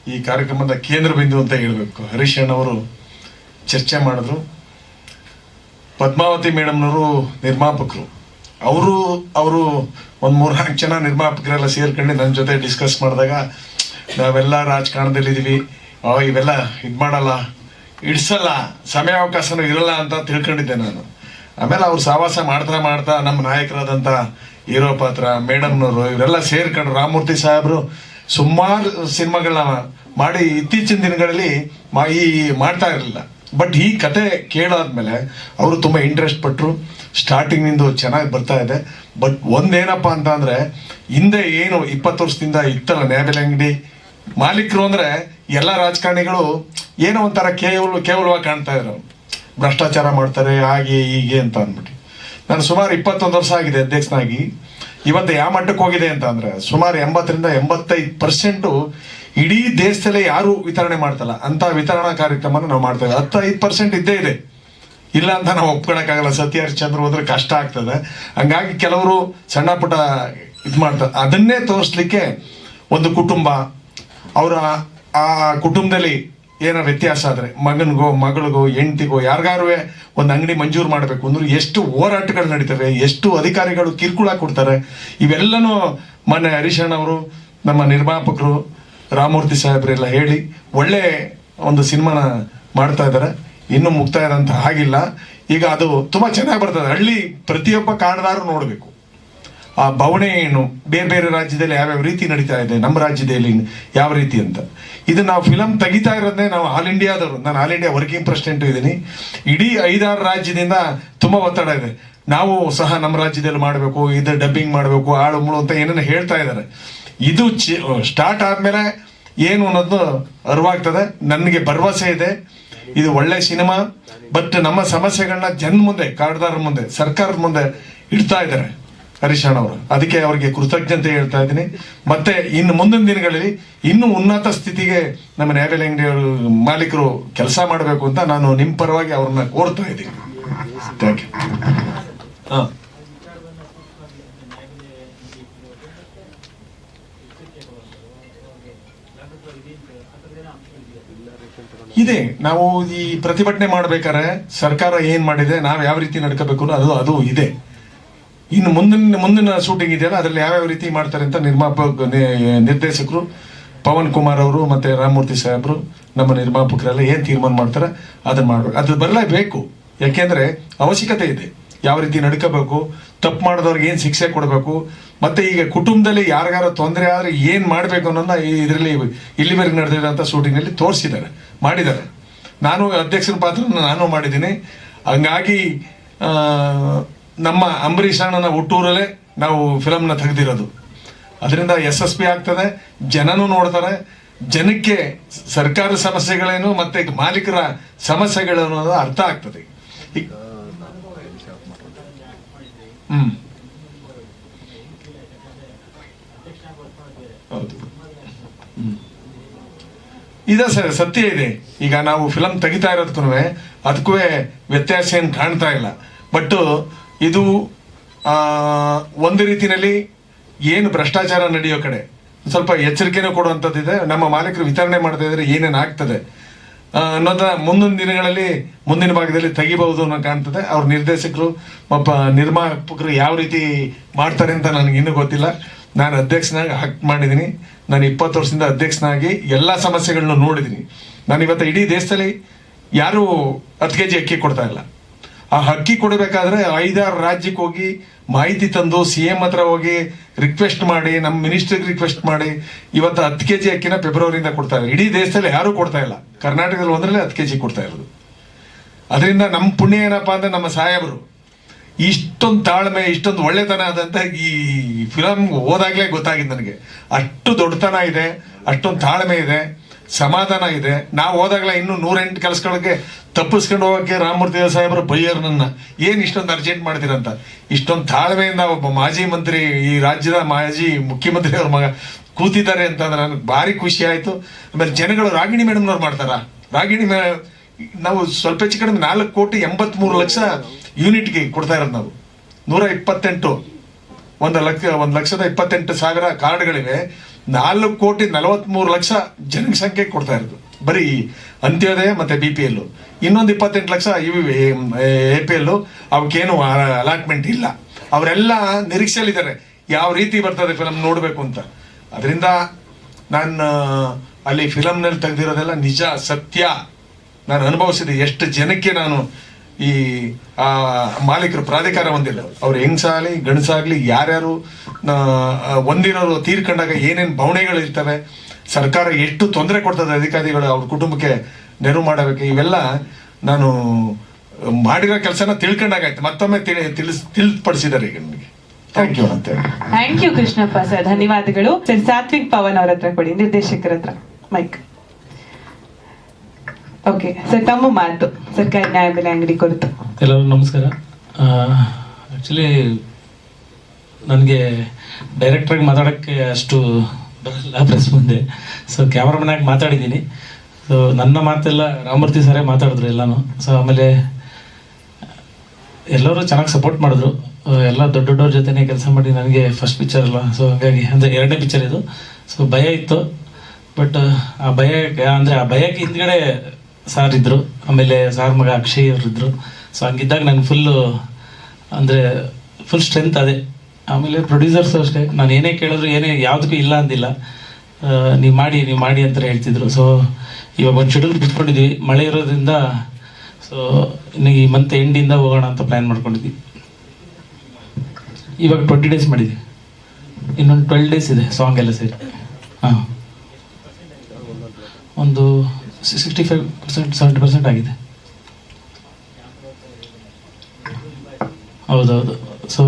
ಈ ಕಾರ್ಯಕ್ರಮದ ಕೇಂದ್ರ ಬಿಂದು ಅಂತ ಹೇಳಬೇಕು. ಹರೀಶ್ ಅವರು ಚರ್ಚೆ ಮಾಡಿದ್ರು. ಪದ್ಮಾವತಿ ಮೇಡಮ್ನವರು ನಿರ್ಮಾಪಕರು. ಅವರು ಅವರು ಒಂದು ಮೂರ್ನಾಲ್ಕು ಜನ ನಿರ್ಮಾಪಕರೆಲ್ಲ ಸೇರ್ಕೊಂಡು ನನ್ನ ಜೊತೆ ಡಿಸ್ಕಸ್ ಮಾಡಿದಾಗ, ನಾವೆಲ್ಲ ರಾಜಕಾರಣದಲ್ಲಿದ್ದೀವಿ ಇವೆಲ್ಲ ಇದು ಮಾಡಲ್ಲ. ಇಡ್ಸಲ್ಲ. ಸಮಯಾವಕಾಶನೂ ಇರಲ್ಲ ಅಂತ ತಿಳ್ಕೊಂಡಿದ್ದೆ ನಾನು. ಆಮೇಲೆ ಅವ್ರು ಸಹವಾಸ ಮಾಡ್ತಾ ಮಾಡ್ತಾ ನಮ್ಮ ನಾಯಕರಾದಂಥ ಹೀರೋ ಪಾತ್ರ, ಮೇಡಮ್ನವರು, ಇವರೆಲ್ಲ ಸೇರ್ಕೊಂಡು ರಾಮಮೂರ್ತಿ ಸಾಹೇಬರು ಸುಮಾರು ಸಿನಿಮಾಗಳನ್ನ ಮಾಡಿ ಇತ್ತೀಚಿನ ದಿನಗಳಲ್ಲಿ ಮಾ ಈ ಮಾಡ್ತಾ ಇರಲಿಲ್ಲ. ಬಟ್ ಈ ಕತೆ ಕೇಳಾದ್ಮೇಲೆ ಅವರು ತುಂಬ ಇಂಟ್ರೆಸ್ಟ್ ಪಟ್ಟರು ಸ್ಟಾರ್ಟಿಂಗ್ನಿಂದ ಚೆನ್ನಾಗಿ ಬರ್ತಾ ಇದೆ. ಬಟ್ ಒಂದೇನಪ್ಪ ಅಂತ ಅಂದರೆ, ಹಿಂದೆ ಏನು ಇಪ್ಪತ್ತು ವರ್ಷದಿಂದ ಇತ್ತಲ್ಲ ನ್ಯಾಯಬೆಲೆ ಅಂಗಡಿ ಮಾಲೀಕರು ಅಂದ್ರೆ ಎಲ್ಲ ರಾಜಕಾರಣಿಗಳು ಏನೋ ಒಂಥರ ಕೇವಲ, ಕೇವಲವಾಗಿ ಕಾಣ್ತಾ ಇದ್ರು ಭ್ರಷ್ಟಾಚಾರ ಮಾಡ್ತಾರೆ, ಹಾಗೆ, ಹೀಗೆ ಅಂತ ಅಂದ್ಬಿಟ್ಟು. ನಾನು ಸುಮಾರು ಇಪ್ಪತ್ತೊಂದು ವರ್ಷ ಆಗಿದೆ ಅಧ್ಯಕ್ಷನಾಗಿ. ಇವತ್ತು ಯಾವ ಮಟ್ಟಕ್ಕೆ ಹೋಗಿದೆ ಅಂತ ಅಂದ್ರೆ, ಸುಮಾರು ಎಂಬತ್ತರಿಂದ ಎಂಬತ್ತೈದು ಪರ್ಸೆಂಟು ಇಡೀ ದೇಶದಲ್ಲೇ ಯಾರು ವಿತರಣೆ ಮಾಡ್ತಲ್ಲ ಅಂತ ವಿತರಣಾ ಕಾರ್ಯಕ್ರಮನ ನಾವು ಮಾಡ್ತೇವೆ ಹತ್ತು ಐದು ಪರ್ಸೆಂಟ್ ಇದ್ದೇ ಇದೆ. ಇಲ್ಲ ಅಂತ ನಾವು ಒಪ್ಕೊಳಕ್ಕಾಗಲ್ಲ. ಸತ್ಯ ಹರಿಶ್ಚಂದ್ರ ಹೋದ್ರೆ ಕಷ್ಟ ಆಗ್ತದೆ. ಹಂಗಾಗಿ ಕೆಲವರು ಸಣ್ಣ ಪುಟ್ಟ ಇದು ಮಾಡ್ತಾರೆ. ಅದನ್ನೇ ತೋರಿಸ್ಲಿಕ್ಕೆ ಒಂದು ಕುಟುಂಬ, ಅವರ ಆ ಕುಟುಂಬದಲ್ಲಿ ಏನೋ ವ್ಯತ್ಯಾಸ ಆದರೆ, ಮಗನಿಗೋ, ಮಗಳಿಗೋ, ಹೆಂಡತಿಗೋ, ಯಾರಿಗಾರು ಒಂದು ಅಂಗಡಿ ಮಂಜೂರು ಮಾಡಬೇಕು ಅಂದ್ರೆ ಎಷ್ಟು ಹೋರಾಟಗಳು ನಡೀತವೆ, ಎಷ್ಟು ಅಧಿಕಾರಿಗಳು ಕಿರುಕುಳ ಕೊಡ್ತಾರೆ, ಇವೆಲ್ಲನೂ ಮೊನ್ನೆ ಹರೀಶಣ್ಣ ಅವರು ನಮ್ಮ ನಿರ್ಮಾಪಕರು ರಾಮಮೂರ್ತಿ ಸಾಹೇಬ್ರೆಲ್ಲ ಹೇಳಿ ಒಳ್ಳೆ ಒಂದು ಸಿನಿಮಾನ ಮಾಡ್ತಾ ಇದ್ದಾರೆ. ಇನ್ನೂ ಮುಕ್ತಾಯದಂತ ಆಗಿಲ್ಲ. ಈಗ ಅದು ತುಂಬಾ ಚೆನ್ನಾಗಿ ಬರ್ತದೆ. ಹಳ್ಳಿ ಪ್ರತಿಯೊಬ್ಬ ಕಾರಣದಾರು ನೋಡಬೇಕು. ಆ ಬವಣೆ ಏನು? ಬೇರೆ ಬೇರೆ ರಾಜ್ಯದಲ್ಲಿ ಯಾವ್ಯಾವ ರೀತಿ ನಡೀತಾ ಇದೆ? ನಮ್ಮ ರಾಜ್ಯದಲ್ಲಿ ಯಾವ ರೀತಿ ಅಂತ. ಇದು ನಾವು ಫಿಲಮ್ ತೆಗಿತಾ ಇರೋದೇ ನಾವು ಆಲ್ ಇಂಡಿಯಾದವರು ನಾನು ಆಲ್ ಇಂಡಿಯಾ ವರ್ಕಿಂಗ್ ಪ್ರೆಸಿಡೆಂಟ್ ಇದ್ದೀನಿ. ಇಡೀ ಐದಾರು ರಾಜ್ಯದಿಂದ ತುಂಬಾ ಒತ್ತಡ ಇದೆ. ನಾವು ಸಹ ನಮ್ಮ ರಾಜ್ಯದಲ್ಲಿ ಮಾಡಬೇಕು, ಇದು ಡಬ್ಬಿಂಗ್ ಮಾಡಬೇಕು, ಆಳು ಮುಳು ಅಂತ ಏನೇನು ಹೇಳ್ತಾ ಇದ್ದಾರೆ. ಇದು ಸ್ಟಾರ್ಟ್ ಆದಮೇಲೆ ಏನು ಅನ್ನೋದು ಅರಿವಾಗ್ತದೆ. ನನಗೆ ಭರವಸೆ ಇದೆ. ಇದು ಒಳ್ಳೆ ಸಿನಿಮಾ. ಬಟ್ ನಮ್ಮ ಸಮಸ್ಯೆಗಳನ್ನ ಜನ ಮುಂದೆ ಕಾಡ್ದಾರರ ಮುಂದೆ, ಸರ್ಕಾರದ ಮುಂದೆ ಇಡ್ತಾ ಇದ್ದಾರೆ ಹರೀಶಣ್ಣ ಅವರು. ಅದಕ್ಕೆ ಅವರಿಗೆ ಕೃತಜ್ಞತೆ ಹೇಳ್ತಾ ಇದ್ದೀನಿ. ಮತ್ತೆ ಇನ್ನು ಮುಂದಿನ ದಿನಗಳಲ್ಲಿ ಇನ್ನೂ ಉನ್ನತ ಸ್ಥಿತಿಗೆ ನಮ್ಮ ನ್ಯಾಯಾಲಯ ಅಂಗಡಿ ಮಾಲೀಕರು ಕೆಲಸ ಮಾಡಬೇಕು ಅಂತ ನಾನು ನಿಮ್ಮ ಪರವಾಗಿ ಅವ್ರನ್ನ ಕೋರ್ತಾ ಇದ್ದೀನಿ. ಥ್ಯಾಂಕ್ ಯು ಹಾ. ಇದೆ ನಾವು ಈ ಪ್ರತಿಭಟನೆ ಮಾಡ್ಬೇಕಾದ್ರೆ ಸರ್ಕಾರ ಏನ್ ಮಾಡಿದೆ, ನಾವು ಯಾವ ರೀತಿ ನಡ್ಕೋಬೇಕು ಅದು ಅದು ಇದೆ. ಇನ್ನು ಮುಂದಿನ ಮುಂದಿನ ಶೂಟಿಂಗ್ ಇದೆಯಲ್ಲ, ಅದ್ರಲ್ಲಿ ಯಾವ್ಯಾವ ರೀತಿ ಮಾಡ್ತಾರೆ ಅಂತ ನಿರ್ಮಾಪಕ ನಿರ್ದೇಶಕರು, ಪವನ್ ಕುಮಾರ್ ಅವರು ಮತ್ತೆ ರಾಮಮೂರ್ತಿ ಸಾಹೇಬ್ರು, ನಮ್ಮ ನಿರ್ಮಾಪಕರೆಲ್ಲ ಏನ್ ತೀರ್ಮಾನ ಮಾಡ್ತಾರೆ, ಅದನ್ನ ಮಾಡ್ಬೇಕು. ಅದು ಬರಲೇಬೇಕು. ಯಾಕೆಂದ್ರೆ ಅವಶ್ಯಕತೆ ಇದೆ. ಯಾವ ರೀತಿ ನಡ್ಕೋಬೇಕು, ತಪ್ಪು ಮಾಡಿದವ್ರಿಗೆ ಏನು ಶಿಕ್ಷೆ ಕೊಡಬೇಕು, ಮತ್ತೆ ಈಗ ಕುಟುಂಬದಲ್ಲಿ ಯಾರಿಗಾರ ತೊಂದರೆ ಆದ್ರೆ ಏನು ಮಾಡಬೇಕು ಅನ್ನೋದನ್ನ ಇದರಲ್ಲಿ ಇಲ್ಲಿವರೆಗೆ ನಡೆದಿರೋಂಥ ಶೂಟಿಂಗ್ ಅಲ್ಲಿ ತೋರಿಸಿದ್ದಾರೆ, ಮಾಡಿದ್ದಾರೆ. ನಾನು ಅಧ್ಯಕ್ಷರ ಪಾತ್ರ ನಾನು ಮಾಡಿದ್ದೀನಿ. ಹಂಗಾಗಿ ನಮ್ಮ ಅಂಬರೀಷ್ ಅಣ್ಣನ ಹುಟ್ಟೂರಲ್ಲೇ ನಾವು ಫಿಲಮ್ನ ತೆಗೆದಿರೋದು. ಅದರಿಂದ ಯಶಸ್ವಿ ಆಗ್ತದೆ, ಜನನೂ ನೋಡ್ತಾರೆ, ಜನಕ್ಕೆ ಸರ್ಕಾರದ ಸಮಸ್ಯೆಗಳೇನು, ಮತ್ತೆ ಮಾಲೀಕರ ಸಮಸ್ಯೆಗಳೇನು ಅನ್ನೋದು ಅರ್ಥ ಆಗ್ತದೆ. ಹ್ಮ್. ಹೌದು. ಇದೆ ಸರ್, ಸತ್ಯ ಇದೆ. ಈಗ ನಾವು ಫಿಲಮ್ ತೆಗಿತಾ ಇರೋದಕ್ಕೂ ಅದಕ್ಕೂ ವ್ಯತ್ಯಾಸ ಏನು ಕಾಣ್ತಾ ಇಲ್ಲ. ಬಟ್ ಇದು ಒಂದು ರೀತಿಯಲ್ಲಿ ಏನು ಭ್ರಷ್ಟಾಚಾರ ನಡೆಯೋ ಕಡೆ. ಸ್ವಲ್ಪ ಎಚ್ಚರಿಕೆನೂ ಕೊಡುವಂಥದ್ದಿದೆ. ನಮ್ಮ ಮಾಲೀಕರು ವಿತರಣೆ ಮಾಡ್ತಾ ಇದ್ರೆ ಏನೇನು ಆಗ್ತದೆ? ಆ, ಅನ್ನೋದ ಮುಂದಿನ ದಿನಗಳಲ್ಲಿ ಮುಂದಿನ ಭಾಗದಲ್ಲಿ ತೆಗಿಬಹುದು ಅನ್ನೋ ಕಾಣ್ತದೆ. ಅವ್ರ ನಿರ್ದೇಶಕರು ಒಬ್ಬ ನಿರ್ಮಾಪಕರು ಯಾವ ರೀತಿ ಮಾಡ್ತಾರೆ ಅಂತ ನನಗೆ ಇನ್ನೂ ಗೊತ್ತಿಲ್ಲ. ನಾನು ಅಧ್ಯಕ್ಷನಾಗಿ ಹಕ್ ಮಾಡಿದ್ದೀನಿ. ನಾನು ಇಪ್ಪತ್ತು ವರ್ಷದಿಂದ ಅಧ್ಯಕ್ಷನಾಗಿ ಎಲ್ಲ ಸಮಸ್ಯೆಗಳನ್ನ ನೋಡಿದ್ದೀನಿ. ನಾನು ಇವತ್ತು ಇಡೀ ದೇಶದಲ್ಲಿ ಯಾರು ಹತ್ತು ಕೆ ಜಿ ಅಕ್ಕಿ ಕೊಡ್ತಾ ಇಲ್ಲ. ಆ ಹಕ್ಕಿ ಕೊಡಬೇಕಾದ್ರೆ ಐದಾರು ರಾಜ್ಯಕ್ಕೆ ಹೋಗಿ ಮಾಹಿತಿ ತಂದು ಸಿ ಎಂ ಹತ್ರ ಹೋಗಿ ರಿಕ್ವೆಸ್ಟ್ ಮಾಡಿ, ನಮ್ಮ ಮಿನಿಸ್ಟರ್ಗೆ ರಿಕ್ವೆಸ್ಟ್ ಮಾಡಿ, ಇವತ್ತು ಹತ್ತು ಕೆ ಜಿ ಅಕ್ಕಿನ ಫೆಬ್ರವರಿಯಿಂದ ಕೊಡ್ತಾ ಇಡೀ ದೇಶದಲ್ಲಿ ಯಾರೂ ಕೊಡ್ತಾ ಇಲ್ಲ. ಕರ್ನಾಟಕದಲ್ಲಿ ಒಂದರಲ್ಲೇ ಹತ್ತು ಕೆ ಜಿ ಕೊಡ್ತಾ ಇರೋದು. ಅದರಿಂದ ನಮ್ಮ ಪುಣ್ಯ ಏನಪ್ಪಾ ಅಂದ್ರೆ ನಮ್ಮ ಸಾಹೇಬರು, ಇಷ್ಟೊಂದು ತಾಳ್ಮೆ, ಇಷ್ಟೊಂದು ಒಳ್ಳೆತನ ಆದಂತ ಈ ಫಿಲಮ್ ಹೋದಾಗಲೇ ಗೊತ್ತಾಗಿದೆ ನನಗೆ. ಅಷ್ಟು ದೊಡ್ಡತನ ಇದೆ, ಅಷ್ಟೊಂದು ತಾಳ್ಮೆ ಇದೆ. ಸಮಾಧಾನ ಇದೆ. ನಾವು ಹೋದಾಗಲ ಇನ್ನೂ ನೂರೆಂಟು ಕೆಲಸಗಳಿಗೆ ತಪ್ಪಿಸ್ಕೊಂಡು ಹೋಗಕ್ಕೆ ರಾಮಮೂರ್ತಿ ಸಾಹೇಬರು ಬೈಯರ್ ನನ್ನ. ಏನು ಇಷ್ಟೊಂದು ಅರ್ಜೆಂಟ್ ಮಾಡ್ತೀರಂತ? ಇಷ್ಟೊಂದು ತಾಳ್ಮೆಯಿಂದ ಒಬ್ಬ ಮಾಜಿ ಮಂತ್ರಿ ಈ ರಾಜ್ಯದ ಮಾಜಿ ಮುಖ್ಯಮಂತ್ರಿ ಅವ್ರ ಮಗ ಕೂತಿದ್ದಾರೆ ಅಂತಂದ್ರೆ ನನಗೆ ಭಾರಿ ಖುಷಿ ಆಯಿತು. ಆಮೇಲೆ ಜನಗಳು ರಾಗಿಣಿ ಮೇಡಮ್ನವ್ರು ಮಾಡ್ತಾರ? ರಾಗಿಣಿ ಮೇ, ನಾವು ಸ್ವಲ್ಪ ಹೆಚ್ಚು ಕಡಿಮೆ ನಾಲ್ಕು ಕೋಟಿ ಎಂಬತ್ಮೂರು ಲಕ್ಷ ಯೂನಿಟ್ಗೆ ಕೊಡ್ತಾ ಇರೋದು ನಾವು. ನೂರ ಇಪ್ಪತ್ತೆಂಟು. ಒಂದು ಲಕ್ಷ, ಒಂದು ಲಕ್ಷದ ಇಪ್ಪತ್ತೆಂಟು ಸಾವಿರ ಕಾರ್ಡ್ಗಳಿವೆ. ನಾಲ್ಕು ಕೋಟಿ ನಲವತ್ಮೂರು ಲಕ್ಷ ಜನಸಂಖ್ಯೆ ಕೊಡ್ತಾ ಇರೋದು. ಬರೀ ಅಂತ್ಯೋದಯ ಮತ್ತೆ ಬಿ ಪಿ ಎಲ್ ಇನ್ನೊಂದು ಇಪ್ಪತ್ತೆಂಟು ಲಕ್ಷ ಇವು ಎ ಪಿ ಎಲ್ ಅವಕ್ಕೇನು ಅಲಾಟ್ಮೆಂಟ್ ಇಲ್ಲ. ಅವರೆಲ್ಲ ನಿರೀಕ್ಷೆಯಲ್ಲಿದ್ದಾರೆ. ಯಾವ ರೀತಿ ಬರ್ತದೆ ಫಿಲಮ್ ನೋಡಬೇಕು ಅಂತ. ಅದರಿಂದ ನಾನು ಅಲ್ಲಿ ಫಿಲಮ್ನಲ್ಲಿ ತೆಗೆದಿರೋದೆಲ್ಲ ನಿಜ, ಸತ್ಯ. ನಾನು ಅನುಭವಿಸಿದೆ ಎಷ್ಟು ಜನಕ್ಕೆ ನಾನು ಈ, ಆ, ಮಾಲೀಕರು ಪ್ರಾಧಿಕಾರ ಹೊಂದಿಲ್ಲ ಅವ್ರು ಹೆಂಗ್ಸಾಗಲಿ, ಗಂಡಸಾಗ್ಲಿ, ಯಾರ್ಯಾರು ಒಂದಿರೋರು ತೀರ್ಕೊಂಡಾಗ ಏನೇನು ಭಾವನೆಗಳು ಇರ್ತವೆ ಸರ್ಕಾರ ಎಷ್ಟು ತೊಂದರೆ ಕೊಡ್ತದೆ ಅಧಿಕಾರಿಗಳು ಅವ್ರ ಕುಟುಂಬಕ್ಕೆ ನೆರವು ಮಾಡಬೇಕು ಇವೆಲ್ಲ ನಾನು ಮಾಡಿರೋ ಕೆಲಸನ ತಿಳ್ಕೊಂಡಾಗಾಯ್ತು. ಮತ್ತೊಮ್ಮೆ ತಿಳಿ ತಿಳಿಸ್ ತಿಳಿಸ್ಪಡಿಸಿದ್ದಾರೆ ಈಗ ನಿಮಗೆ. ಥ್ಯಾಂಕ್ ಯು ಅಂತ ಥ್ಯಾಂಕ್ ಯು ಕೃಷ್ಣಪ್ಪ ಸರ್. ಧನ್ಯವಾದಗಳು. ಸಾತ್ವಿಕ್ ಪವನ್ ಅವ್ರ ಹತ್ರ ಕೊಡಿ, ನಿರ್ದೇಶಕರ ಹತ್ರ. ಮೈಕ್ ಓಕೆ ಸರ್ ತಮ್ಮ ಮಾತು. ಸರ್ಕಾರಿ ನ್ಯಾಯಬೆಲೆ ಅಂಗಡಿ ಕುರಿತು. ಎಲ್ಲರಿಗೂ ನಮಸ್ಕಾರ. ಆ್ಯಕ್ಚುಲಿ ನನಗೆ ಡೈರೆಕ್ಟ್ರಾಗಿ ಮಾತಾಡೋಕ್ಕೆ ಅಷ್ಟು ಬರಲ್ಲ ಪ್ರೆಸ್ ಮುಂದೆ. ಸೊ ಕ್ಯಾಮ್ರಾಮನಾಗಿ ಮಾತಾಡಿದ್ದೀನಿ ಸೊ ನನ್ನ ಮಾತೆಲ್ಲ ರಾಮಮೂರ್ತಿ ಸರೇ ಮಾತಾಡಿದ್ರು ಎಲ್ಲನೂ. ಸೊ ಆಮೇಲೆ ಎಲ್ಲರೂ ಚೆನ್ನಾಗಿ ಸಪೋರ್ಟ್ ಮಾಡಿದ್ರು. ಎಲ್ಲ ದೊಡ್ಡ ದೊಡ್ಡವ್ರ ಜೊತೆನೇ ಕೆಲಸ ಮಾಡಿ ನನಗೆ ಫಸ್ಟ್ ಪಿಕ್ಚರ್ ಅಲ್ಲ ಸೊ ಹಾಗಾಗಿ, ಅಂದರೆ ಎರಡನೇ ಪಿಕ್ಚರ್ ಇದು. ಸೊ ಭಯ ಇತ್ತು. ಬಟ್ ಆ ಭಯ ಅಂದರೆ ಆ ಭಯಕ್ಕೆ ಹಿಂದ್ಗಡೆ ಸಾರ್ ಇದ್ರು, ಆಮೇಲೆ ಸಾರ್ ಮಗ ಅಕ್ಷಯ್ ಅವರು ಇದ್ರು. ಸೊ ಹಂಗಿದ್ದಾಗ ನಾನು ಫುಲ್ಲು ಅಂದರೆ ಫುಲ್ ಸ್ಟ್ರೆಂತ್ ಅದೇ. ಆಮೇಲೆ ಪ್ರೊಡ್ಯೂಸರ್ಸ್ ಅಷ್ಟೇ. ನಾನು ಏನೇ ಕೇಳಿದ್ರು ಏನೇ, ಯಾವುದಕ್ಕೂ ಇಲ್ಲ ಅಂದಿಲ್ಲ. ನೀವು ಮಾಡಿ ನೀವು ಮಾಡಿ ಅಂತ ಹೇಳ್ತಿದ್ರು. ಸೊ ಇವಾಗ ಒಂದು ಶೆಡ್ಯೂಲ್ ಬಿಟ್ಕೊಂಡಿದ್ವಿ. ಮಳೆ ಇರೋದ್ರಿಂದ ಸೊ ಇನ್ನು ಈ ಮಂತ್ ಎಂಡಿಂದ ಹೋಗೋಣ ಅಂತ ಪ್ಲ್ಯಾನ್ ಮಾಡ್ಕೊಂಡಿದ್ವಿ. ಇವಾಗ ಟ್ವೆಂಟಿ ಡೇಸ್ ಮಾಡಿದ್ವಿ. ಇನ್ನೊಂದು ಟ್ವೆಲ್ ಡೇಸ್ ಇದೆ ಸಾಂಗ್ ಎಲ್ಲ ಸೇರಿ. ಹಾಂ. ಒಂದು sixty five percent seventy percent ಆಗಿದೆ. ಹೌದೌದು. ಸೊ